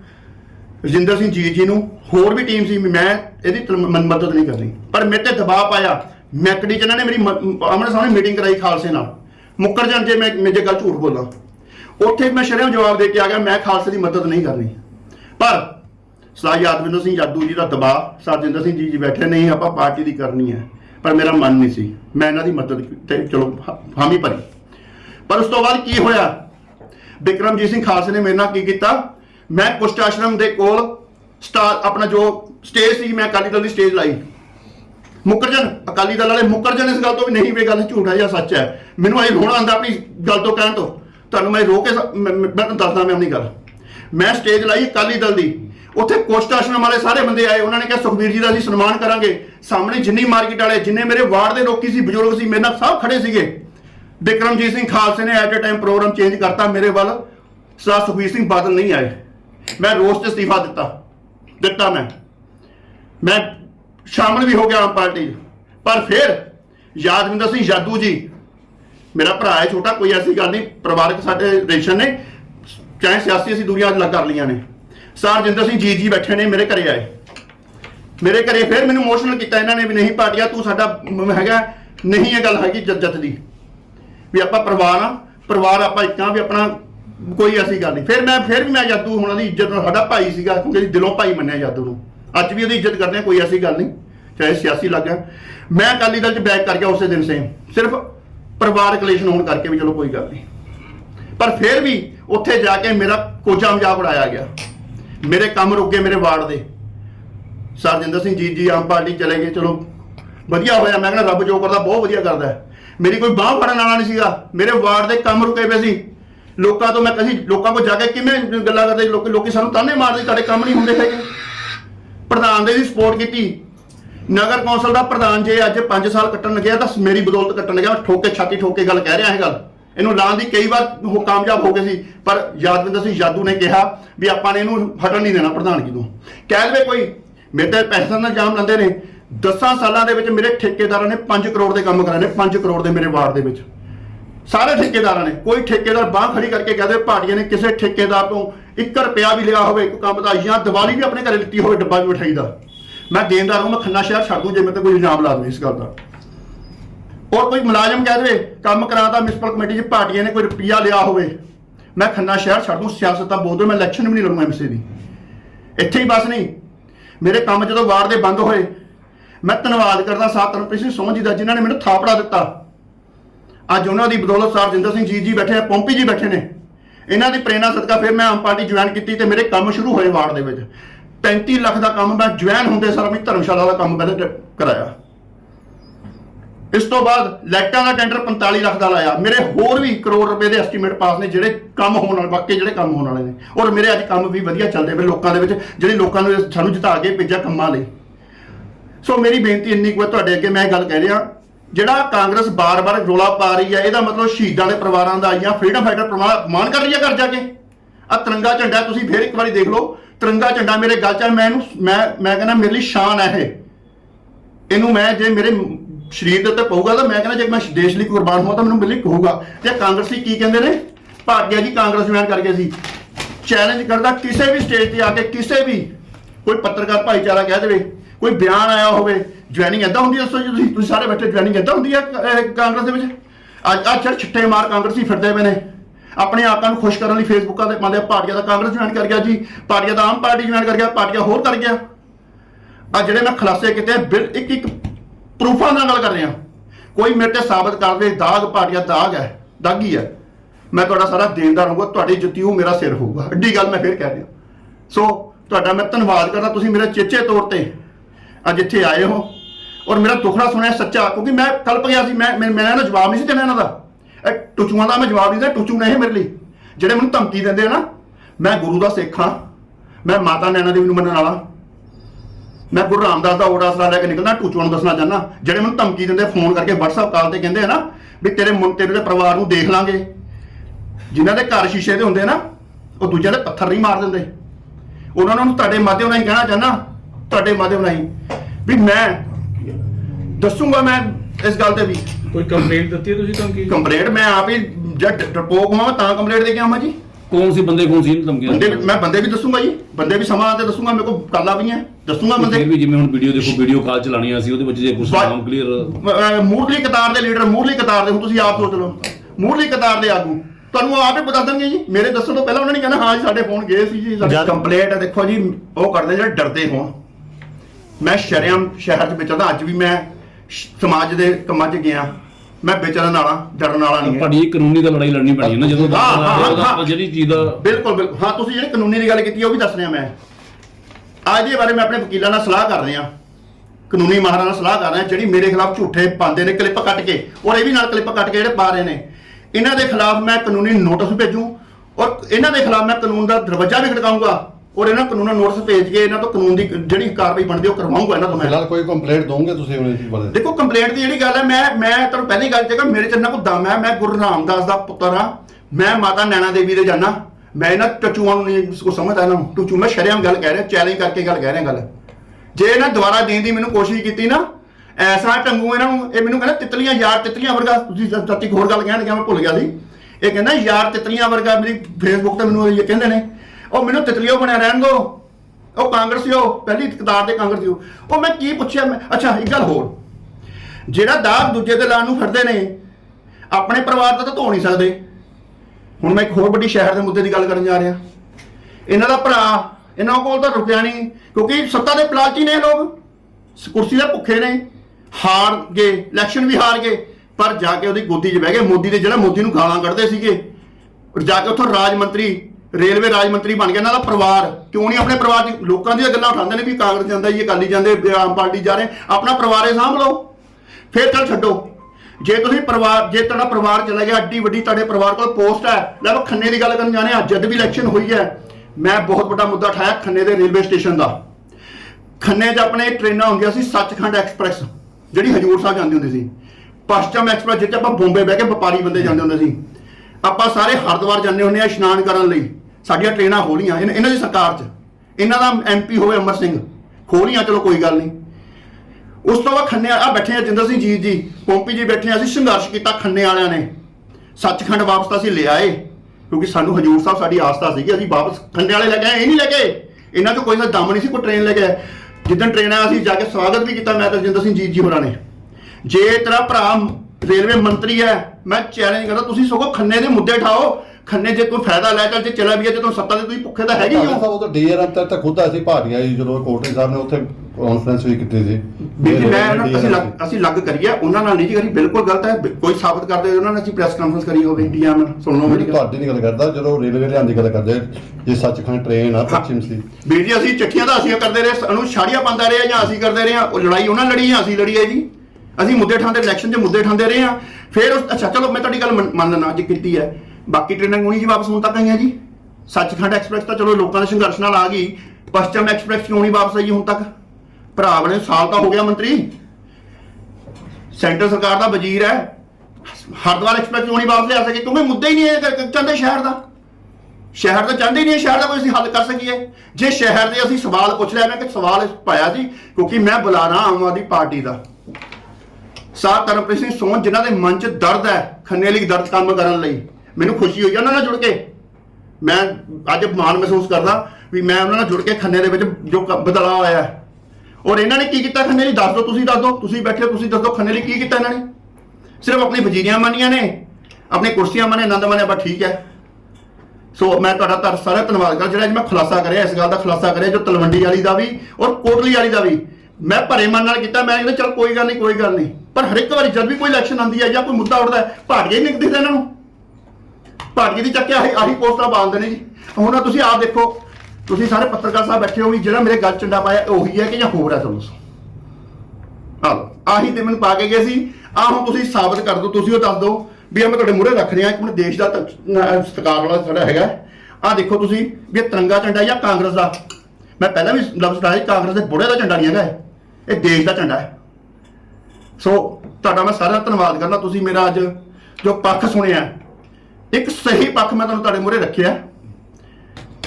ਰਜਿੰਦਰ ਸਿੰਘ ਜੀ ਜੀ ਨੂੰ ਹੋਰ ਵੀ ਟੀਮ ਸੀ ਵੀ ਮੈਂ ਇਹਦੀ ਤਲ- ਮ- ਮਦਦ ਨਹੀਂ ਕਰਨੀ। ਪਰ ਮੇਰੇ ਤੇ ਦਬਾਅ ਪਾਇਆ। ਮੈਕਡੀ ਚ ਇਹਨਾਂ ਨੇ ਮੇਰੀ ਆਮਣੇ ਸਾਹਮਣੇ ਮੀਟਿੰਗ ਕਰਾਈ ਖਾਲਸੇ ਨਾਲ। ਮੁੱਕਰ ਜਾਣ ਜੇ ਮੈਂ ਮੈਂ ਜੇ ਗੱਲ ਝੂਠ ਬੋਲਾਂ। ਉੱਥੇ ਮੈਂ ਸ਼ਰਮ ਜਵਾਬ ਦੇ ਕੇ ਆ ਗਿਆ, ਮੈਂ ਖਾਲਸੇ ਦੀ ਮਦਦ ਨਹੀਂ ਕਰਨੀ। ਪਰ ਸਰਦਾਰ ਯਾਦਵਿੰਦਰ ਸਿੰਘ ਜਾਦੂ ਜੀ ਦਾ ਦਬਾਅ ਸਰਜਿੰਦਰ ਸਿੰਘ ਜੀ ਜੀ ਬੈਠੇ, ਨਹੀਂ, ਆਪਾਂ ਪਾਰਟੀ ਦੀ ਕਰਨੀ ਹੈ। ਪਰ ਮੇਰਾ ਮਨ ਨਹੀਂ ਸੀ। ਮੈਂ ਇਹਨਾਂ ਦੀ ਮਦਦ ਤੇ ਚਲੋ, ਹ- ਹਾਮੀ ਭਰੀ। ਪਰ ਉਸ ਤੋਂ ਬਾਅਦ ਕੀ ਹੋਇਆ? ਬਿਕਰਮਜੀਤ ਸਿੰਘ ਖਾਲਸੇ ਨੇ ਮੇਰੇ ਨਾਲ ਕੀ ਕੀਤਾ? ਮੈਂ ਕੁਸ਼ਟ ਆਸ਼ਰਮ ਦੇ ਕੋਲ ਸਟਾਰ ਆਪਣਾ ਜੋ ਸਟੇਜ ਸੀ ਮੈਂ ਅਕਾਲੀ ਦਲ ਦੀ ਸਟੇਜ ਲਾਈ। ਮੁਕਰਜਨ, ਅਕਾਲੀ ਦਲ ਵਾਲੇ ਮੁਕਰਜਨ ਇਸ ਗੱਲ ਤੋਂ ਵੀ ਨਹੀਂ ਵੀ ਗੱਲ ਝੂਠ ਹੈ ਜਾਂ ਸੱਚ ਹੈ। ਮੈਨੂੰ ਅਜੇ ਰੋਣਾ ਆਂਦਾ ਆਪਣੀ ਗੱਲ ਤੋਂ ਕਹਿਣ ਤੋਂ। ਤੁਹਾਨੂੰ ਮੈਂ ਰੋ ਕੇ ਮੈਂ ਮੈਂ ਤੁਹਾਨੂੰ ਦੱਸਦਾ ਮੈਂ ਆਪਣੀ ਗੱਲ। ਮੈਂ ਸਟੇਜ ਲਾਈ ਅਕਾਲੀ ਦਲ ਦੀ। ਉੱਥੇ ਕੋਸਟ ਆਸ਼ਰਮ ਵਾਲੇ ਸਾਰੇ ਬੰਦੇ ਆਏ, ਉਹਨਾਂ ਨੇ ਕਿਹਾ, ਸੁਖਬੀਰ ਜੀ ਦਾ ਅਸੀਂ ਸਨਮਾਨ ਕਰਾਂਗੇ। ਸਾਹਮਣੇ ਜਿੰਨੀ ਮਾਰਕੀਟ ਵਾਲੇ, ਜਿੰਨੇ ਮੇਰੇ ਵਾਰਡ ਦੇ ਲੋਕੀ ਸੀ, ਬਜ਼ੁਰਗ ਸੀ, ਮੇਰੇ ਨਾਲ ਸਭ ਖੜੇ ਸੀਗੇ। ਬਿਕਰਮਜੀਤ ਸਿੰਘ ਖਾਲਸੇ ਨੇ at a time program change ਕਰਤਾ ਮੇਰੇ ਵੱਲ। ਸਰਦਾਰ ਸੁਖਬੀਰ ਸਿੰਘ ਬਾਦਲ ਨਹੀਂ ਆਏ। ਮੈਂ ਰੋਸ ਤੇ ਅਸਤੀਫਾ ਦਿੱਤਾ। ਦਿੱਤਾ ਮੈਂ। ਮੈਂ ਸ਼ਾਮਲ ਵੀ ਹੋ ਗਿਆ ਆਮ ਪਾਰਟੀ 'ਚ। ਪਰ ਫਿਰ ਯਾਦਵਿੰਦਰ ਸਿੰਘ ਜਾਦੂ ਜੀ। ਮੇਰਾ ਭਰਾ ਹੈ, ਛੋਟਾ, ਕੋਈ ਐਸੀ ਗੱਲ ਨਹੀਂ। ਪਰਿਵਾਰਕ ਸਾਡੇ ਰਿਲੇਸ਼ਨ ਨੇ। ਚਾਹੇ ਸਿਆਸੀ ਅਸੀਂ ਦੂਰੀਆਂ ਲੱਗ ਕਰ ਲਈਆਂ ਨੇ। ਸਰਜਿੰਦਰ ਸਿੰਘ ਜੀ ਜੀ ਬੈਠੇ ਨੇ, ਮੇਰੇ ਘਰੇ ਆਏ। ਮੇਰੇ ਘਰੇ ਫਿਰ ਮੈਨੂੰ ਇਮੋਸ਼ਨਲ ਕੀਤਾ ਇਹਨਾਂ ਨੇ ਵੀ ਨਹੀਂ ਪਾਟਿਆ ਤੂੰ ਸਾਡਾ ਹੈਗਾ, ਨਹੀਂ ਇਹ ਗੱਲ ਹੈਗੀ ਜੱਜਤ ਦੀ। ਵੀ ਆਪਾਂ ਪਰਿਵਾਰ ਆ, ਪਰਿਵਾਰ ਆਪਾਂ ਇੱਕ ਵੀ ਆਪਣਾ ਕੋਈ ਐਸੀ ਗੱਲ ਨਹੀਂ। ਫਿਰ ਮੈਂ ਫਿਰ ਵੀ ਮੈਂ ਜਾਦੂ ਹੋਣਾ ਦੀ ਇੱਜ਼ਤ ਨਾਲ ਸਾਡਾ ਭਾਈ ਸੀਗਾ, ਕਿਉਂਕਿ ਅਸੀਂ ਦਿਲੋਂ ਭਾਈ ਮੰਨਿਆ ਜਾਦੂ ਨੂੰ। ਅੱਜ ਵੀ ਉਹਦੀ ਇੱਜ਼ਤ ਕਰਦੇ ਆ, ਕੋਈ ਐਸੀ ਗੱਲ ਨਹੀਂ। ਚਾਹੇ ਸਿਆਸੀ ਲੱਗਾ ਮੈਂ ਅਕਾਲੀ ਦਲ ਚ ਬੈਕ ਕਰ ਗਿਆ ਉਸੇ ਦਿਨ ਸੇਮ ਸਿਰਫ ਪਰਿਵਾਰ ਰਿਲੇਸ਼ਨ ਹੋਣ ਕਰਕੇ ਵੀ ਚਲੋ ਕੋਈ ਗੱਲ ਨਹੀਂ। ਪਰ ਫਿਰ ਵੀ ਉੱਥੇ ਜਾ ਕੇ ਮੇਰਾ ਕੋਚਾ ਮਜ਼ਾਕ ਉਡਾਇਆ ਗਿਆ। ਮੇਰੇ ਕੰਮ ਰੁਕ ਗਏ ਮੇਰੇ ਵਾਰਡ ਦੇ। ਸਰਜਿੰਦਰ ਸਿੰਘ ਜੀ ਜੀ ਆਮ ਪਾਰਟੀ ਚਲੇ ਗਏ, ਚਲੋ। ਵਧੀਆ ਹੋਇਆ, ਮੈਂ ਕਹਿੰਦਾ ਰੱਬ ਜੋ ਕਰਦਾ, ਬਹੁਤ ਵਧੀਆ ਕਰਦਾ। ਮੇਰੀ ਕੋਈ ਬਾਹ ਫੜਨ ਵਾਲਾ ਨਹੀਂ ਸੀਗਾ। ਮੇਰੇ ਵਾਰਡ ਦੇ ਕੰਮ ਰੁਕੇ ਪਏ ਸੀ। ਲੋਕਾਂ ਤੋਂ ਮੈਂ ਕਹੀ, ਲੋਕਾਂ ਕੋਲ ਜਾ ਕੇ ਕਿਵੇਂ ਗੱਲਾਂ ਕਰਦੇ? ਲੋਕੀ ਲੋਕੀ ਸਾਨੂੰ ਤਾਨੇ ਮਾਰਦੇ ਤੁਹਾਡੇ ਕੰਮ ਨਹੀਂ ਹੁੰਦੇ ਹੈਗੇ। ਪ੍ਰਧਾਨ ਦੇ ਦੀ ਸਪੋਰਟ ਕੀਤੀ। ਨਗਰ ਕੌਂਸਲ ਦਾ ਪ੍ਰਧਾਨ ਜੇ ਅੱਜ 5 ਸਾਲ ਕੱਟਣ ਲੱਗਿਆ ਤਾਂ ਮੇਰੀ ਬਦੌਲਤ ਕੱਟਣ ਲੱਗਿਆ ਠੋਕੇ, ਛਾਤੀ ਠੋਕ ਕੇ ਗੱਲ ਕਹਿ ਰਿਹਾ ਇਹ ਗੱਲ। ਇਹਨੂੰ ਲਾਉਣ ਦੀ ਕਈ ਵਾਰ ਉਹ ਕਾਮਯਾਬ ਹੋ ਗਏ ਸੀ। ਪਰ ਯਾਦਵਿੰਦਰ ਸਿੰਘ ਜਾਦੂ ਨੇ ਕਿਹਾ ਵੀ ਆਪਾਂ ਨੇ ਇਹਨੂੰ ਹਟਣ ਨਹੀਂ ਦੇਣਾ ਪ੍ਰਧਾਨਗੀ ਤੋਂ। ਕਹਿ ਦੇਵੇ ਕੋਈ, ਮੇਰੇ ਤੇ ਪੈਸਾ ਨਾਲ ਜਾਮ ਲੈਂਦੇ ਨੇ। 10 ਸਾਲਾਂ ਦੇ ਵਿੱਚ ਮੇਰੇ ਠੇਕੇਦਾਰਾਂ ਨੇ 5 ਕਰੋੜ ਦੇ ਕੰਮ ਕਰਾਏ ਨੇ 5 ਕਰੋੜ ਦੇ ਮੇਰੇ ਵਾਰਡ ਦੇ ਵਿੱਚ। ਸਾਰੇ ਠੇਕੇਦਾਰਾਂ ਨੇ, ਕੋਈ ਠੇਕੇਦਾਰ ਬਾਹ ਖੜੀ ਕਰਕੇ ਕਹਦੇ ਭਾਟੀਆਂ ਨੇ ਕਿਸੇ ਠੇਕੇਦਾਰ ਤੋਂ 1 ਰੁਪਿਆ ਵੀ ਲਿਆ ਹੋਵੇ ਕੋਈ ਕੰਮ ਦਾ, ਜਾਂ ਦੀਵਾਲੀ ਵੀ ਆਪਣੇ ਘਰੇ ਲਿੱਤੀ ਹੋਵੇ, ਡੱਬਾ ਵੀ ਮਠਾਈ ਦਾ। ਮੈਂ ਦੇਣਦਾਰ ਹਾਂ, ਮੈਂ ਖੰਨਾ ਸ਼ਹਿਰ ਛੱਡ ਦੂੰ, ਜੇ ਮੈਂ ਤੇ ਕੋਈ ਇਲਜ਼ਾਮ ਲਾ ਦੇਵੇ ਇਸ ਗੱਲ ਦਾ। ਔਰ ਕੋਈ ਮੁਲਾਜ਼ਮ ਕਹਿ ਦੇਵੇ, ਕੰਮ ਕਰਾਤਾ ਮਿਊਨਿਸਪਲ ਕਮੇਟੀ 'ਚ ਭਾਟੀਆਂ ਨੇ ਕੋਈ ਰੁਪਿਆ ਲਿਆ ਹੋਵੇ, ਮੈਂ ਖੰਨਾ ਸ਼ਹਿਰ ਛੱਡ ਦੂੰ, ਸਿਆਸਤ ਤਾਂ ਬੋਲਦੇ ਮੈਂ ਇਲੈਕਸ਼ਨ ਵੀ ਨਹੀਂ ਲੜੂੰਗਾ ਐਮਸੀ ਦੀ। ਇੱਥੇ ਹੀ ਬਸ ਨਹੀਂ। ਮੇਰੇ ਕੰਮ ਜਦੋਂ ਵਾਰਡ ਦੇ ਬੰਦ ਹੋਏ, ਮੈਂ ਧੰਨਵਾਦ ਕਰਦਾ ਸਾਧ ਤਰਨਪ੍ਰੀਤ ਸਿੰਘ ਸੋਹ ਜੀ ਦਾ ਜਿਨ੍ਹਾਂ ਨੇ ਮੈਨੂੰ ਥਾਪੜਾ ਦਿੱਤਾ। ਅੱਜ ਉਹਨਾਂ ਦੀ ਬਦੌਲਤ ਸਰਜਿੰਦਰ ਸਿੰਘ ਜੀ ਜੀ ਬੈਠੇ ਆ, ਪੌਂਪੀ ਜੀ ਬੈਠੇ ਨੇ। ਇਹਨਾਂ ਦੀ ਪ੍ਰੇਰਣਾ ਸਦਕਾ ਫਿਰ ਮੈਂ ਆਮ ਪਾਰਟੀ ਜੁਆਇਨ ਕੀਤੀ ਤੇ ਮੇਰੇ ਕੰਮ ਸ਼ੁਰੂ ਹੋਏ ਵਾਰਡ ਦੇ ਵਿੱਚ। 35 ਲੱਖ ਦਾ ਕੰਮ ਮੈਂ ਜੁਆਇਨ ਹੁੰਦੇ ਸਾਰ ਆਪਣੀ ਧਰਮਸ਼ਾਲਾ ਦਾ ਕੰਮ ਪਹਿਲੇ ਕਰਾਇਆ। ਇਸ ਤੋਂ ਬਾਅਦ ਲਾਈਟਾਂ ਦਾ ਟੈਂਡਰ 45 ਲੱਖ ਦਾ ਲਾਇਆ। ਮੇਰੇ ਹੋਰ ਵੀ ਕਰੋੜ ਰੁਪਏ ਦੇ ਐਸਟੀਮੇਟ ਪਾਸ ਨੇ ਜਿਹੜੇ ਕੰਮ ਹੋਣ ਵਾਲੇ ਬਾਕੀ ਜਿਹੜੇ ਕੰਮ ਹੋਣ ਵਾਲੇ ਨੇ। ਔਰ ਮੇਰੇ ਅੱਜ ਕੰਮ ਵੀ ਵਧੀਆ ਚੱਲਦੇ ਪਏ ਲੋਕਾਂ ਦੇ ਵਿੱਚ, ਜਿਹੜੇ ਲੋਕਾਂ ਨੂੰ ਸਾਨੂੰ ਜਿਤਾ ਕੇ ਭੇਜਿਆ ਕੰਮਾਂ ਲਈ। ਸੋ ਮੇਰੀ ਬੇਨਤੀ ਇੰਨੀ ਕੁ ਹੈ ਤੁਹਾਡੇ ਅੱਗੇ ਮੈਂ ਇਹ ਗੱਲ ਕਹਿ ਰਿਹਾ। ਜਿਹੜਾ ਕਾਂਗਰਸ ਬਾਰ-ਬਾਰ ਰੋਲਾ ਪਾ ਰਹੀ ਹੈ ਇਹਦਾ ਮਤਲਬ ਸ਼ਹੀਦਾਂ ਦੇ ਪਰਿਵਾਰਾਂ ਦਾ ਜਾਂ ਫਰੀडम ਫਾਈਟਰ ਪਰਿਵਾਰ ਮਾਨ ਕਰ ਰਹੀ ਹੈ ਘਰ ਜਾ ਕੇ। ਆ ਤਿਰੰਗਾ ਝੰਡਾ ਤੁਸੀਂ ਫੇਰ ਇੱਕ ਵਾਰੀ ਦੇਖ ਲਓ, ਤਿਰੰਗਾ ਝੰਡਾ ਮੇਰੇ ਗੱਲ 'ਚ ਹੈ ਮੈਂ ਇਹਨੂੰ ਮੈਂ ਮੈਂ ਕਹਿੰਦਾ ਮੇਰੇ ਲਈ ਸ਼ਾਨ ਹੈ ਇਹ। ਇਹਨੂੰ ਮੈਂ ਜੇ ਮੇਰੇ ਸਰੀਰ ਦੇ ਉੱਤੇ ਪਊਗਾ ਤਾਂ ਮੈਂ ਕਹਿੰਦਾ ਜੇ ਮੈਂ ਦੇਸ਼ ਲਈ ਕੁਰਬਾਨ ਹੋਵਾਂ ਤਾਂ ਮੈਨੂੰ ਮਿਲੀ ਕਹੂਗਾ। ਤੇ ਕਾਂਗਰਸੀ ਕੀ ਕਹਿੰਦੇ ਨੇ? ਭਾਗਿਆ ਜੀ ਕਾਂਗਰਸ ਜੁਆਇਨ ਕਰ ਗਏ ਸੀ। ਚੈਲੰਜ ਕਰਦਾ ਕਿਸੇ ਵੀ ਸਟੇਜ ਤੇ ਆ ਕੇ ਕਿਸੇ ਵੀ ਕੋਈ ਪੱਤਰਕਾਰ ਭਾਈਚਾਰਾ ਕਹਿ ਦੇਵੇ। ਕੋਈ ਬਿਆਨ ਆਇਆ ਹੋਵੇ ਜੁਆਇਨਿੰਗ ਏਦਾਂ ਹੁੰਦੀ ਹੈ ਦੱਸੋ ਜੀ ਤੁਸੀਂ ਤੁਸੀਂ ਸਾਰੇ ਬੈਠੇ ਜੁਆਇਨਿੰਗ ਏਦਾਂ ਹੁੰਦੀ ਹੈ ਕਾਂਗਰਸ ਦੇ ਵਿੱਚ? ਅੱਜ ਅੱਜ ਚੜ ਛਿੱਟੇ ਮਾਰ ਕਾਂਗਰਸੀ ਫਿਰਦੇ ਪਏ ਨੇ। ਆਪਣੇ ਆਕਾਂ ਨੂੰ ਖੁਸ਼ ਕਰਨ ਲਈ ਫੇਸਬੁੱਕਾਂ ਤੇ ਪਾਉਂਦੇ ਪਾਰਟੀਆਂ ਦਾ ਕਾਂਗਰਸ ਜੁਆਇਨ ਕਰ ਗਿਆ ਜੀ, ਪਾਰਟੀਆਂ ਦਾ ਆਮ ਪਾਰਟੀ ਜੁਆਇਨ ਕਰ ਗਿਆ ਭਾਟੀਆ ਹੋਰ ਕਰ ਗਿਆ। ਆ ਜਿਹੜੇ ਮੈਂ ਖੁਲਾਸੇ ਕੀਤੇ, ਬਿਲ ਇੱਕ ਇੱਕ ਪ੍ਰੂਫਾਂ ਨਾਲ ਗੱਲ ਕਰ ਰਿਹਾ। ਕੋਈ ਮੇਰੇ ਤੇ ਸਾਬਤ ਕਰ ਦੇ, ਦਾਗ ਪਾਟਿਆ ਦਾਗ ਹੈ, ਦਾਗੀ ਹੈ ਮੈਂ ਤੁਹਾਡਾ ਸਾਰਾ ਦੇਣਦਾਰ ਹੋਊਗਾ, ਤੁਹਾਡੀ ਜੁੱਤੀ ਉਹ ਮੇਰਾ ਸਿਰ ਹੋਊਗਾ। ਅੱਡੀ ਗੱਲ ਮੈਂ ਫੇਰ ਕਹਿ ਰਿਹਾ। ਸੋ ਤੁਹਾਡਾ ਮੈਂ ਧੰਨਵਾਦ ਕਰਦਾ, ਤੁਸੀਂ ਮੇਰੇ ਚੇਚੇ ਤੌਰ ਤੇ ਅੱਜ ਇੱਥੇ ਆਏ ਹੋ। ਔਰ ਮੇਰਾ ਦੁਖੜਾ ਸੁਣਿਆ ਸੱਚਾ, ਕਿਉਂਕਿ ਮੈਂ ਕਲਪ ਗਿਆ ਸੀ। ਮੈਂ ਮੈਂ ਮੈਂ ਇਹਨਾਂ ਨੂੰ ਜਵਾਬ ਨਹੀਂ ਸੀ ਦੇਣਾ ਇਹਨਾਂ ਦਾ। ਇਹ ਟੁੱਚੂਆਂ ਦਾ ਮੈਂ ਜਵਾਬ ਨਹੀਂ ਦਿੱਤਾ ਟੁੱਚੂ ਨੇ ਇਹ ਮੇਰੇ ਲਈ। ਜਿਹੜੇ ਮੈਨੂੰ ਧਮਕੀ ਦਿੰਦੇ ਆ ਨਾ, ਮੈਂ ਗੁਰੂ ਦਾ ਸਿੱਖ ਹਾਂ। ਮੈਂ ਮਾਤਾ ਨੈਣਾ ਦੇਵੀ ਨੂੰ ਮੰਨਣ ਵਾਲਾ। ਮੈਂ ਗੁਰੂ ਰਾਮਦਾਸ ਦਾ ਓੜਾ ਆਸਰਾ ਲੈ ਕੇ ਨਿਕਲਦਾ, ਟੂਚੂਆਂ ਨੂੰ ਦੱਸਣਾ ਚਾਹੁੰਦਾ। ਜਿਹੜੇ ਮੈਨੂੰ ਧਮਕੀ ਦਿੰਦੇ, ਫੋਨ ਕਰਕੇ WhatsApp ਕਾਲ ਤੇ ਕਹਿੰਦੇ ਆ ਨਾ, ਵੀ ਤੇਰੇ ਮੁੰਡੇ ਤੇਰੇ ਦੇ ਪਰਿਵਾਰ ਨੂੰ ਦੇਖ ਲਾਂਗੇ। ਜਿਨ੍ਹਾਂ ਦੇ ਘਰ ਸ਼ੀਸ਼ੇ ਦੇ ਹੁੰਦੇ ਨਾ, ਉਹ ਦੂਜਿਆਂ ਦੇ ਪੱਥਰ ਨਹੀਂ ਮਾਰ ਦਿੰਦੇ। ਉਹਨਾਂ ਨੂੰ ਤੁਹਾਡੇ ਮਾਧਿਅਮ ਰਾਹੀਂ ਕਹਿਣਾ ਚਾਹੁੰਦਾ ਤੁਹਾਡੇ ਮਾਧਿਅਮ ਰਾਹੀਂ ਵੀ ਮੈਂ ਦੱਸੂਗਾ ਮੈਂ ਇਸ ਗੱਲ ਤੇ ਵੀ। ਕੋਈ ਕੰਪਲੇਂਟ ਦਿੱਤੀ ਹੈ ਤੁਸੀਂ ਧਮਕੀ? ਕੰਪਲੇਂਟ ਮੈਂ ਆਪ ਹੀ ਜਦ ਡਰਪੋਕ ਹਾਂ ਤਾਂ ਕੰਪਲੇਂਟ ਦੇ ਕੇ ਆਵਾਂ ਜੀ? ਕੌਣ ਸੀ ਬੰਦੇ ਕੌਣ ਸੀ ਇਹਨੂੰ ਧਮਕੀਆਂ ਬੰਦੇ ਵੀ- ਮੈਂ ਬੰਦੇ ਵੀ ਦੱਸੂਗਾ ਜੀ। ਬੰਦੇ ਵੀ ਸਮਾਂ ਤੇ ਦੱਸੂਗਾ ਮੇਰੇ ਕੋਲ ਕਾਲਾਂ ਵੀ ਹੈ। ਦੱਸੂਗਾ ਬੰਦੇ। ਫਿਰ ਵੀ ਜਿਵੇਂ ਹੁਣ ਵੀਡੀਓ ਦੇਖੋ ਵੀਡੀਓ ਕਾਲ ਚਲਾਣੀ ਆ ਸੀ ਉਹਦੇ ਵਿੱਚ ਜੇ ਕੁਝ ਬਾ- ਨਾਮ ਕਲੀਅਰ ਅਹ ਮੂਰਲੀ ਕਤਾਰ ਦੇ ਲੀਡਰ ਮੂਰਲੀ ਕਤਾਰ ਦੇ ਹੁਣ ਤੁਸੀਂ ਆਪ ਸੋਚ ਲਓ। ਮੂਰਲੀ ਕਤਾਰ ਦੇ ਆਗੂ। ਤੁਹਾਨੂੰ ਆਪ ਹੀ ਬਤਾ ਦੇਣਗੇ ਜੀ। ਮੇਰੇ ਦੱਸਣ ਤੋਂ ਪਹਿਲਾਂ ਉਹਨਾਂ ਨੇ ਕਹਿਣਾ ਹਾਂ ਜੀ ਸਾਡੇ ਫੋਨ ਗਏ ਸੀ ਜੀ ਸਾਡੇ ਕੰਪਲੇਂਟ ਦੇਖੋ ਜੀ ਉਹ ਕਰਦੇ ਜਿਹੜੇ ਡਰਦੇ ਹੋਣ। ਮੈਂ ਸ਼ਰਿਆਮ ਸ਼ਹਿਰ 'ਚ ਵਿਚਰਦਾ ਅੱਜ ਵੀ ਮੈਂ ਸ਼- ਸਮਾਜ ਦੇ ਕੰਮਾਂ 'ਚ ਗਿਆ। ਮੈਂ ਵਿਚਰਨ ਵਾਲਾ ਡਰਨ ਵਾਲਾ ਨਹੀਂ ਹੈ ਤੁਹਾਡੀ ਇਹ ਕਾਨੂੰਨੀ ਦਾ ਲੜਾਈ ਲੜਨੀ ਪੈਣੀ ਹੈ ਨਾ ਜਦੋਂ ਹਾਂ, ਹਾਂ, ਹਾਂ। ਜਿਹੜੀ ਚੀਜ਼ ਦਾ ਬਿਲਕੁਲ ਬਿਲਕੁਲ। ਹਾਂ ਤੁਸੀਂ ਜਿਹੜੀ ਕਾਨੂੰਨੀ ਦੀ ਗੱਲ ਕੀਤੀ ਹੈ ਉਹ ਵੀ ਦੱਸ ਰਿਹਾ ਮੈਂ। ਅੱਜ ਦੇ ਬਾਰੇ ਮੈਂ ਆਪਣੇ ਵਕੀਲਾਂ ਨਾਲ ਸਲਾਹ ਕਰ ਰਿਹਾ। ਕਾਨੂੰਨੀ ਮਾਹਰਾਂ ਨਾਲ ਸਲਾਹ ਕਰ ਰਿਹਾ ਜਿਹੜੀ ਮੇਰੇ ਖਿਲਾਫ ਝੂਠੇ ਪਾਉਂਦੇ ਨੇ ਕਲਿੱਪ ਕੱਟ ਕੇ ਔਰ ਇਹ ਵੀ ਨਾਲ ਕਲਿੱਪ ਕੱਟ ਕੇ ਜਿਹੜੇ ਪਾ ਰਹੇ ਨੇ। ਇਹਨਾਂ ਦੇ ਖਿਲਾਫ ਮੈਂ ਕਾਨੂੰਨੀ ਨੋਟਿਸ ਭੇਜੂ ਔਰ ਇਹਨਾਂ ਦੇ ਖਿਲਾਫ ਮੈਂ ਕਾਨੂੰਨ ਦਾ ਦਰਵਾਜ਼ਾ ਵੀ ਖੜਕਾਊਂਗਾ। ਔਰ ਇਹਨਾਂ ਕਾਨੂੰਨ ਨੋਟਿਸ ਭੇਜ ਕੇ ਇਹਨਾਂ ਤੋਂ ਕਾਨੂੰਨ ਦੀ ਜਿਹੜੀ ਕਾਰਵਾਈ ਬਣਦੀ ਉਹ ਕਰਵਾਊਂਗਾ ਇਹਨਾਂ ਤੋਂ ਮੈਂ। ਫਿਲਹਾਲ ਕੋਈ ਕੰਪਲੇਂਟ ਦੋਗੇ ਤੁਸੀਂ ਹੁਣ ਇਸ ਬਾਰੇ? ਦੇਖੋ ਕੰਪਲੇਂਟ ਦੀ ਜਿਹੜੀ ਗੱਲ ਹੈ ਮੈਂ ਮੈਂ ਤੁਹਾਨੂੰ ਪਹਿਲੀ ਗੱਲ ਜੇਗਾ ਮੇਰੇ ਚ ਇੰਨਾ ਕੋ ਦਮ ਹੈ ਮੈਂ ਗੁਰੂ ਰਾਮਦਾਸ ਦਾ ਪੁੱਤਰ ਹਾਂ ਮੈਂ ਮਾਤਾ ਨੈਣਾ ਦੇਵੀ ਦੇ ਜਾਨਾ। ਮੈਂ ਇਹਨਾਂ ਟਚੂਆਂ ਨੂੰ ਨਹੀਂ ਕੋ ਸਮਝਦਾ ਇਹਨਾਂ ਨੂੰ। ਟਚੂ ਮੈਂ ਸ਼ਰੇਆਮ ਗੱਲ ਕਹਿ ਰਿਹਾ ਚੈਲੰਜ ਕਰਕੇ ਗੱਲ ਕਹਿ ਰਿਹਾ ਗੱਲ। ਜੇ ਇਹਨਾਂ ਦੁਬਾਰਾ ਦੇਣ ਦੀ ਮੈਨੂੰ ਕੋਸ਼ਿਸ਼ ਕੀਤੀ ਨਾ ਐਸਾ ਟੰਗੂ ਇਹਨਾਂ ਨੂੰ ਇਹ ਮੈਨੂੰ ਕਹਿੰਦਾ ਤਿਤਲੀਆਂ ਯਾਰ ਤਿਤਲੀਆਂ ਵਰਗਾ ਤੁਸੀਂ ਸੱਚੀ ਹੋਰ ਗੱਲ ਕਹਿਣ ਲੱਗਿਆ ਮੈਂ ਭੁੱਲ ਗਿਆ ਸੀ। ਇਹ ਕਹਿੰਦਾ ਯਾਰ ਤਿਤਲੀਆਂ ਵਰਗਾ ਮੇਰੀ ਫੇਸਬੁੱਕ ਤੇ ਮੈਨੂੰ ਇਹ ਕਹਿੰਦੇ ਨੇ ਉਹ ਮੈਨੂੰ ਤਿਤਲੀਓ ਬਣਿਆ ਰਹਿਣ ਦੋ। ਉਹ ਕਾਂਗਰਸੀ ਪਹਿਲੀ ਇਕਤਦਾਰ ਦੇ ਕਾਂਗਰਸੀ ਹੋ। ਉਹ ਮੈਂ ਕੀ ਪੁੱਛਿਆ, ਮੈਂ ਅੱਛਾ, ਇੱਕ ਗੱਲ ਹੋਰ। ਜਿਹੜਾ ਦਾਗ ਦੂਜੇ ਦੇ ਲਾਣ ਨੂੰ ਫਿਰਦੇ ਨੇ, ਆਪਣੇ ਪਰਿਵਾਰ ਦਾ ਤਾਂ ਧੋ ਨਹੀਂ ਸਕਦੇ। ਹੁਣ ਮੈਂ ਇੱਕ ਹੋਰ ਵੱਡੀ ਸ਼ਹਿਰ ਦੇ ਮੁੱਦੇ ਦੀ ਗੱਲ ਕਰਨ ਜਾ ਰਿਹਾ। ਇਹਨਾਂ ਦਾ ਭਰਾ, ਇਹਨਾਂ ਕੋਲ ਤਾਂ ਰੁਕਿਆ ਨਹੀਂ, ਕਿਉਂਕਿ ਸੱਤਾ ਦੇ ਪਲਾਚੀ ਨੇ ਲੋਕ। ਕੁਰਸੀ ਦੇ ਭੁੱਖੇ ਨੇ। ਹਾਰ ਗਏ, ਇਲੈਕਸ਼ਨ ਵੀ ਹਾਰ ਗਏ। ਪਰ ਜਾ ਕੇ ਉਹਦੀ ਗੋਦੀ 'ਚ ਬਹਿ ਗਏ। ਮੋਦੀ ਦੇ ਜਿਹੜਾ ਮੋਦੀ ਨੂੰ ਗਾਲਾਂ ਕੱਢਦੇ ਸੀਗੇ ਜਾ ਕੇ ਉੱਥੋਂ ਰਾਜ ਮੰਤਰੀ ਰੇਲਵੇ ਰਾਜ ਮੰਤਰੀ ਬਣ ਗਿਆ ਇਹਨਾਂ ਦਾ ਪਰਿਵਾਰ। ਕਿਉਂ ਨਹੀਂ ਆਪਣੇ ਪਰਿਵਾਰ 'ਚ ਲੋਕਾਂ ਦੀਆਂ ਗੱਲਾਂ ਉਠਾਉਂਦੇ ਨੇ ਵੀ ਕਾਂਗਰਸ ਜਾਂਦਾ ਜੀ, ਅਕਾਲੀ ਜਾਂਦੇ, ਵੀ ਆਮ ਪਾਰਟੀ ਜਾ ਰਹੇ। ਆਪਣਾ ਪਰਿਵਾਰ ਇਹ ਸਾਂਭ ਲਓ। ਫਿਰ ਚੱਲ ਛੱਡੋ। ਜੇ ਤੁਸੀਂ ਪਰਿਵਾਰ, ਜੇ ਤੁਹਾਡਾ ਪਰਿਵਾਰ ਚਲਾ ਗਿਆ ਅੱਡੀ ਵੱਡੀ ਤੁਹਾਡੇ ਪਰਿਵਾਰ ਕੋਲ ਪੋਸਟ ਹੈ। ਲੈ ਲਓ, ਖੰਨੇ ਦੀ ਗੱਲ ਕਰਨ ਜਾਣੇ ਆ ਜਦ ਵੀ ਇਲੈਕਸ਼ਨ ਹੋਈ ਹੈ। ਮੈਂ ਬਹੁਤ ਵੱਡਾ ਮੁੱਦਾ ਉਠਾਇਆ ਖੰਨੇ ਦੇ ਰੇਲਵੇ ਸਟੇਸ਼ਨ ਦਾ। ਖੰਨੇ 'ਚ ਆਪਣੇ ਟ੍ਰੇਨਾਂ ਹੁੰਦੀਆਂ ਸੀ, ਸੱਚਖੰਡ ਐਕਸਪ੍ਰੈਸ, ਜਿਹੜੀ ਹਜੂਰ ਸਾਹਿਬ ਜਾਂਦੀ ਹੁੰਦੀ ਸੀ। ਪਸ਼ਚਮ ਐਕਸਪ੍ਰੈਸ, ਜਿੱਥੇ ਆਪਾਂ ਬੰਬੇ ਬਹਿ ਕੇ ਵਪਾਰੀ ਬੰਦੇ ਜਾਂਦੇ ਹੁੰਦੇ ਸੀ। ਆਪਾਂ ਸਾਰੇ ਹਰਿਦੁਆਰ ਜਾਂਦੇ ਹੁੰਦੇ ਆ ਇਸ਼ਨਾਨ ਕਰਨ ਲਈ। ਸਾਡੀਆਂ ਟ੍ਰੇਨਾਂ ਖੋਲੀਆਂ, ਇਹਨਾਂ ਇਹਨਾਂ ਦੀ ਸਰਕਾਰ 'ਚ। ਇਹਨਾਂ ਦਾ ਐਮਪੀ ਹੋਵੇ ਅਮਰ ਸਿੰਘ। ਖੋਲੀਆਂ, ਚਲੋ ਕੋਈ ਗੱਲ ਨਹੀਂ। ਉਸ ਤੋਂ ਬਾਅਦ ਖੰਨੇ ਆ ਬੈਠੇ ਆ ਜਿੰਦਰ ਸਿੰਘ ਜੀਤ ਜੀ। ਪੋਂਪੀ ਜੀ ਬੈਠੇ ਆ, ਅਸੀਂ ਸੰਘਰਸ਼ ਕੀਤਾ ਖੰਨੇ ਵਾਲਿਆਂ ਨੇ। ਸੱਚਖੰਡ ਵਾਪਸ ਤਾਂ ਅਸੀਂ ਲਿਆਏ ਕਿਉਂਕਿ ਸਾਨੂੰ ਹਜੂਰ ਸਾਹਿਬ ਸਾਡੀ ਆਸਥਾ ਸੀਗੀ, ਅਸੀਂ ਵਾਪਸ ਖੰਨੇ ਵਾਲੇ ਲੈ ਕੇ ਆਏ, ਇਹ ਨਹੀਂ ਲੈ ਗਏ ਇਹਨਾਂ 'ਚ ਕੋਈ ਨਾ ਦਮ ਨਹੀਂ ਸੀ, ਕੋਈ ਟ੍ਰੇਨ ਲੈ ਕੇ ਆਏ। ਜਿੱਦਣ ਟ੍ਰੇਨ ਆਇਆ, ਅਸੀਂ ਜਾ ਕੇ ਸਵਾਗਤ ਵੀ ਕੀਤਾ, ਮੈਂ ਤਾਂ ਜਿੰਦਰ ਸਿੰਘ ਜੀਤ ਜੀ ਹੋਰਾਂ ਨੇ। ਜੇ ਤੇਰਾ ਭਰਾ ਰੇਲਵੇ ਮੰਤਰੀ ਹੈ, ਮੈਂ ਚੈਲੰਜ ਕਰਦਾ, ਤੁਸੀਂ ਸਗੋਂ ਖੰਨੇ ਦੇ ਮੁੱਦੇ ਉਠਾਓ। ਖੰਨੇ ਜੇ ਕੋਈ ਫਾਇਦਾ ਲੈ ਚੱਲ ਜੇ ਚਲਾ ਵੀ ਹੈ ਜਦੋਂ ਸੱਤਾ ਦੇ ਤੁਸੀਂ ਭੁੱਖੇ ਤਾਂ ਹੈਗੇ ਹੀ ਸਾਹਿਬ ਹੋ ਉਹ ਤਾਂ ਡੀਆਰਐਮ ਤਾਂ ਖੁਦ ਅਸੀਂ ਭਾਟੀਆਂ ਜੀ ਜਦੋਂ ਕੋਟੇ ਸਾਹਿਬ ਨੇ ਉੱਥੇ ਕਾਨਫਰੰਸ ਵੀ ਕੀਤੀ ਸੀ। ਵੀਰ ਜੀ ਮੈਂ ਨਾ- ਅਸੀਂ ਲੱਗ ਅਸੀਂ ਲੱਗ ਕਰੀਏ ਉਹਨਾਂ ਨਾਲ ਨਹੀਂ ਜੀ ਕਰੀ ਬਿਲਕੁਲ ਗਲਤ ਹੈ। ਕੋਈ ਸਾਬਤ ਕਰਦੇ ਉਹਨਾਂ ਨਾਲ ਅਸੀਂ ਪ੍ਰੈਸ ਕਾਨਫਰੰਸ ਕਰੀ ਹੋਵੇ ਇੰਡੀਆ ਨਾਲ ਸੁਣ ਲਓ ਮੇਰੀ ਤੁਹਾਡੀ ਨਹੀਂ ਗੱਲ ਕਰਦਾ ਜਦੋਂ ਰੇਲਵੇ ਲਿਆਉਣ ਦੀ ਗੱਲ ਕਰਦੇ ਜੇ ਸੱਚਖੰਡ ਟ੍ਰੇਨ ਆ ਪੱਛਮ ਸੀ। ਵੀਰ ਜੀ ਅਸੀਂ ਚਿੱਠੀਆਂ ਤਾਂ ਅਸੀਂ ਕਰਦੇ ਰਹੇ ਸਾਨੂੰ ਛਾੜੀਆਂ ਪਾਉਂਦਾ ਰਿਹਾ ਜਾਂ ਅਸੀਂ ਕਰਦੇ ਰਹੇ ਉਹ ਲੜਾਈ ਉਹਨਾਂ ਲੜੀ ਜਾਂ ਅਸੀਂ ਲੜੀ ਹੈ ਜੀ। ਅਸੀਂ ਮੁੱਦੇ ਠਾਂਦੇ ਇਲੈਕਸ਼ਨ 'ਚ ਮੁੱਦੇ ਠਾਂਦੇ ਰਹੇ ਆ ਫਿਰ ਅੱਛਾ ਚਲੋ ਮੈਂ ਤੁਹਾਡੀ ਗੱਲ ਮੰਨ ਮੰਨ ਲੈਣਾ ਜੇ ਕੀਤੀ ਹੈ। ਬਾਕੀ ਟ੍ਰੇਨਾਂ ਨਹੀਂ ਜੀ ਵਾਪਸ ਹੁਣ ਤੱਕ ਆਈਆਂ ਜੀ। ਸੱਚਖੰਡ ਐਕਸਪ੍ਰੈਸ ਤਾਂ ਚਲੋ ਲੋਕਾਂ ਦੇ ਸੰਘਰਸ਼ ਨਾਲ ਆ ਗਈ। ਪਸ਼ਚਮ ਐਕਸਪ੍ਰੈਸ ਕਿਉਂ ਨਹੀਂ ਵਾਪਸ ਆਈ ਹੁਣ ਤੱਕ? ਭਰਾ ਬਣੇ ਸਾਲ ਤਾਂ ਹੋ ਗਿਆ ਮੰਤਰੀ। ਸੈਂਟਰ ਸਰਕਾਰ ਦਾ ਵਜ਼ੀਰ ਹੈ। ਹਰਦੁਆਰ ਐਕਸਪ੍ਰੈਸ ਕਿਉਂ ਨਹੀਂ ਵਾਪਸ ਲਿਆ ਸਕੇ? ਕਿਉਂਕਿ ਮੁੱਦਾ ਹੀ ਨਹੀਂ ਹੈ ਚਾਹੁੰਦੇ ਸ਼ਹਿਰ ਦਾ। ਸ਼ਹਿਰ ਦਾ ਚਾਹੁੰਦੇ ਹੀ ਨਹੀਂ ਹੈ, ਸ਼ਹਿਰ ਦਾ ਕੋਈ ਅਸੀਂ ਹੱਲ ਕਰ ਸਕੀਏ। ਜੇ ਸ਼ਹਿਰ ਦੇ ਅਸੀਂ ਸਵਾਲ ਪੁੱਛ ਲਿਆ, ਮੈਂ ਕਿ ਸਵਾਲ ਪਾਇਆ ਜੀ ਕਿਉਂਕਿ ਮੈਂ ਬੁਲਾ ਰਹਾ ਆਮ ਆਦਮੀ ਪਾਰਟੀ ਦਾ। ਸਾਹ ਤਰਨਪ੍ਰੀਤ ਸਿੰਘ ਸੋਨ ਜਿਨ੍ਹਾਂ ਦੇ ਮਨ 'ਚ ਦਰਦ ਹੈ, ਖੰਨੇ ਲਈ ਦਰਦ ਕੰਮ ਕਰਨ ਲਈ। ਮੈਨੂੰ ਖੁਸ਼ੀ ਹੋਈ ਉਹਨਾਂ ਨਾਲ ਜੁੜ ਕੇ। ਮੈਂ ਅੱਜ ਮਾਣ ਮਹਿਸੂਸ ਕਰਦਾ ਵੀ ਮੈਂ ਉਹਨਾਂ ਨਾਲ ਜੁੜ ਕੇ ਖੰਨੇ ਦੇ ਵਿੱਚ ਜੋ ਬਦਲਾਅ ਆਇਆ ਹੈ। ਔਰ ਇਹਨਾਂ ਨੇ ਕੀ ਕੀਤਾ ਖੰਨੇ ਲਈ? ਦੱਸ ਦਿਓ, ਤੁਸੀਂ ਦੱਸ ਦਿਓ, ਤੁਸੀਂ ਬੈਠੇ ਤੁਸੀਂ ਦੱਸ ਦਿਓ ਖੰਨੇ ਲਈ ਕੀ ਕੀਤਾ ਇਹਨਾਂ ਨੇ? ਸਿਰਫ ਆਪਣੀ ਵਜ਼ੀਰੀਆਂ ਮੰਨੀਆਂ ਨੇ, ਆਪਣੀ ਕੁਰਸੀਆਂ ਮੰਨੇ, ਆਨੰਦ ਮੰਨੇ, ਬਸ ਠੀਕ ਹੈ। ਸੋ ਮੈਂ ਤੁਹਾਡਾ ਧਰ ਸਾਰਾ ਧੰਨਵਾਦ ਕਰਦਾ, ਜਿਹੜਾ ਅੱਜ ਮੈਂ ਖੁਲਾਸਾ ਕਰਿਆ, ਇਸ ਗੱਲ ਦਾ ਖੁਲਾਸਾ ਕਰਿਆ, ਜੋ ਤਲਵੰਡੀ ਵਾਲੀ ਦਾ ਵੀ ਔਰ ਕੋਟਲੀ ਵਾਲੀ ਦਾ ਵੀ। ਮੈਂ ਭਰੇ ਮਨ ਨਾਲ ਕੀਤਾ, ਮੈਂ ਕਹਿੰਦਾ ਚਲ ਕੋਈ ਗੱਲ ਨਹੀਂ, ਕੋਈ ਗੱਲ ਨਹੀਂ। ਪਰ ਹਰ ਇੱਕ ਵਾਰੀ ਜਦ ਵੀ ਕੋਈ ਇਲੈਕਸ਼ਨ ਆਉਂਦੀ ਹੈ ਜਾਂ ਕੋਈ ਮੁੱਦਾ ਉੱਠਦਾ ਹੈ ਭਾਟੀਏ ਨਹੀਂ ਦਿਖਦਾ ਇਹਨਾਂ ਨੂੰ। ਭਾਟੀਏ ਦੀ ਚੱਕਿਆ, ਆਹੀ ਆਹੀ ਪੋਸਟਾਂ ਪਾਉਂਦੇ ਨੇ ਜੀ। ਹੁਣ ਆਹ ਤੁਸੀਂ ਆਪ ਦੇਖੋ, ਤੁਸੀਂ ਸਾਰੇ ਪੱਤਰਕਾਰ ਸਾਹਿਬ ਬੈਠੇ ਹੋ ਵੀ ਜਿਹੜਾ ਮੇਰੇ ਗੱਲ ਚੰਡਾ ਪਾਇਆ, ਉਹੀ ਹੈ ਕਿ ਜਾਂ ਹੋਰ ਹੈ ਤੁਹਾਨੂੰ ਆਹ ਆਹੀ ਤੇ ਮੈਨੂੰ ਪਾ ਕੇ ਗਏ ਸੀ। ਆਹ ਹੁਣ ਤੁਸੀਂ ਸਾਬਤ ਕਰ ਦਿਓ, ਤੁਸੀਂ ਉਹ ਦੱਸ ਦਿਓ ਵੀ ਆ ਮੈਂ ਤੁਹਾਡੇ ਮੂਹਰੇ ਰੱਖ ਰਿਹਾ, ਇੱਕ ਦੇਸ਼ ਦਾ ਤ- ਸਤਿਕਾਰ ਵਾਲਾ ਸਾਡਾ ਹੈਗਾ। ਆਹ ਦੇਖੋ ਤੁਸੀਂ ਵੀ ਇਹ ਤਿਰੰਗਾ ਝੰਡਾ ਜਾਂ ਕਾਂਗਰਸ ਦਾ? ਮੈਂ ਪਹਿਲਾਂ ਵੀ ਲਫ਼ਜ਼ ਕਰਾਇਆ ਕਾਂਗਰਸ ਦੇ ਬੁੜੇ ਦਾ ਝੰਡਾ ਨਹੀਂ ਹੈਗਾ ਇਹ। ਦੇਸ਼ ਦਾ ਝੰਡਾ ਹੈ। ਸੋ ਤੁਹਾਡਾ ਮੈਂ ਸਾਰਾ ਧੰਨਵਾਦ ਕਰਦਾ, ਤੁਸੀਂ ਮੇਰਾ ਅੱਜ ਜੋ ਪੱਖ ਸੁਣਿਆ ਇੱਕ ਸਹੀ ਪੱਖ ਮੈਂ ਤੁਹਾਨੂੰ ਤੁਹਾਡੇ ਮੂਹਰੇ ਰੱਖਿਆ।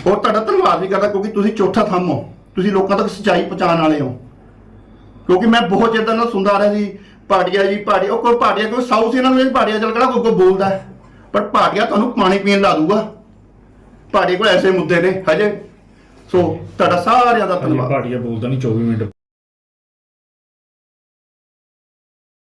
ਔਰ ਤੁਹਾਡਾ ਧੰਨਵਾਦ ਵੀ ਕਰਦਾ ਕਿਉਂਕਿ ਤੁਸੀਂ ਚੌਥਾ ਥੰਮ ਹੋ। ਤੁਸੀਂ ਲੋਕਾਂ ਤੱਕ ਸੱਚਾਈ ਪਹੁੰਚਾਉਣ ਵਾਲੇ ਹੋ। ਕਿਉਂਕਿ ਮੈਂ ਬਹੁਤ ਚਿਰ ਦਾ ਨਾਲ ਸੁਣਦਾ ਆ ਰਿਹਾ ਸੀ ਭਾਟੀਆ ਜੀ ਭਾਟੀਆ ਉਹ ਕੋਈ ਭਾਟੀਆ ਕੋਈ ਸਾਊਥ ਇਹਨਾਂ ਨੂੰ ਭਾਟੀਆ ਚੱਲ ਕਿਹੜਾ ਕੋਈ ਕੋਈ ਬੋਲਦਾ। ਪਰ ਭਾਟੀਆ ਤੁਹਾਨੂੰ ਪਾਣੀ ਪੀਣ ਲਾ ਦੂਗਾ ਭਾਟੀਆ ਕੋਲ ਐਸੇ ਮੁੱਦੇ ਨੇ ਹਜੇ। ਸੋ ਤੁਹਾਡਾ ਸਾਰਿਆਂ ਦਾ ਧੰਨਵਾਦ। ਭਾਟੀਆ ਬੋਲਦਾ ਨਹੀਂ 24 ਮਿੰਟ।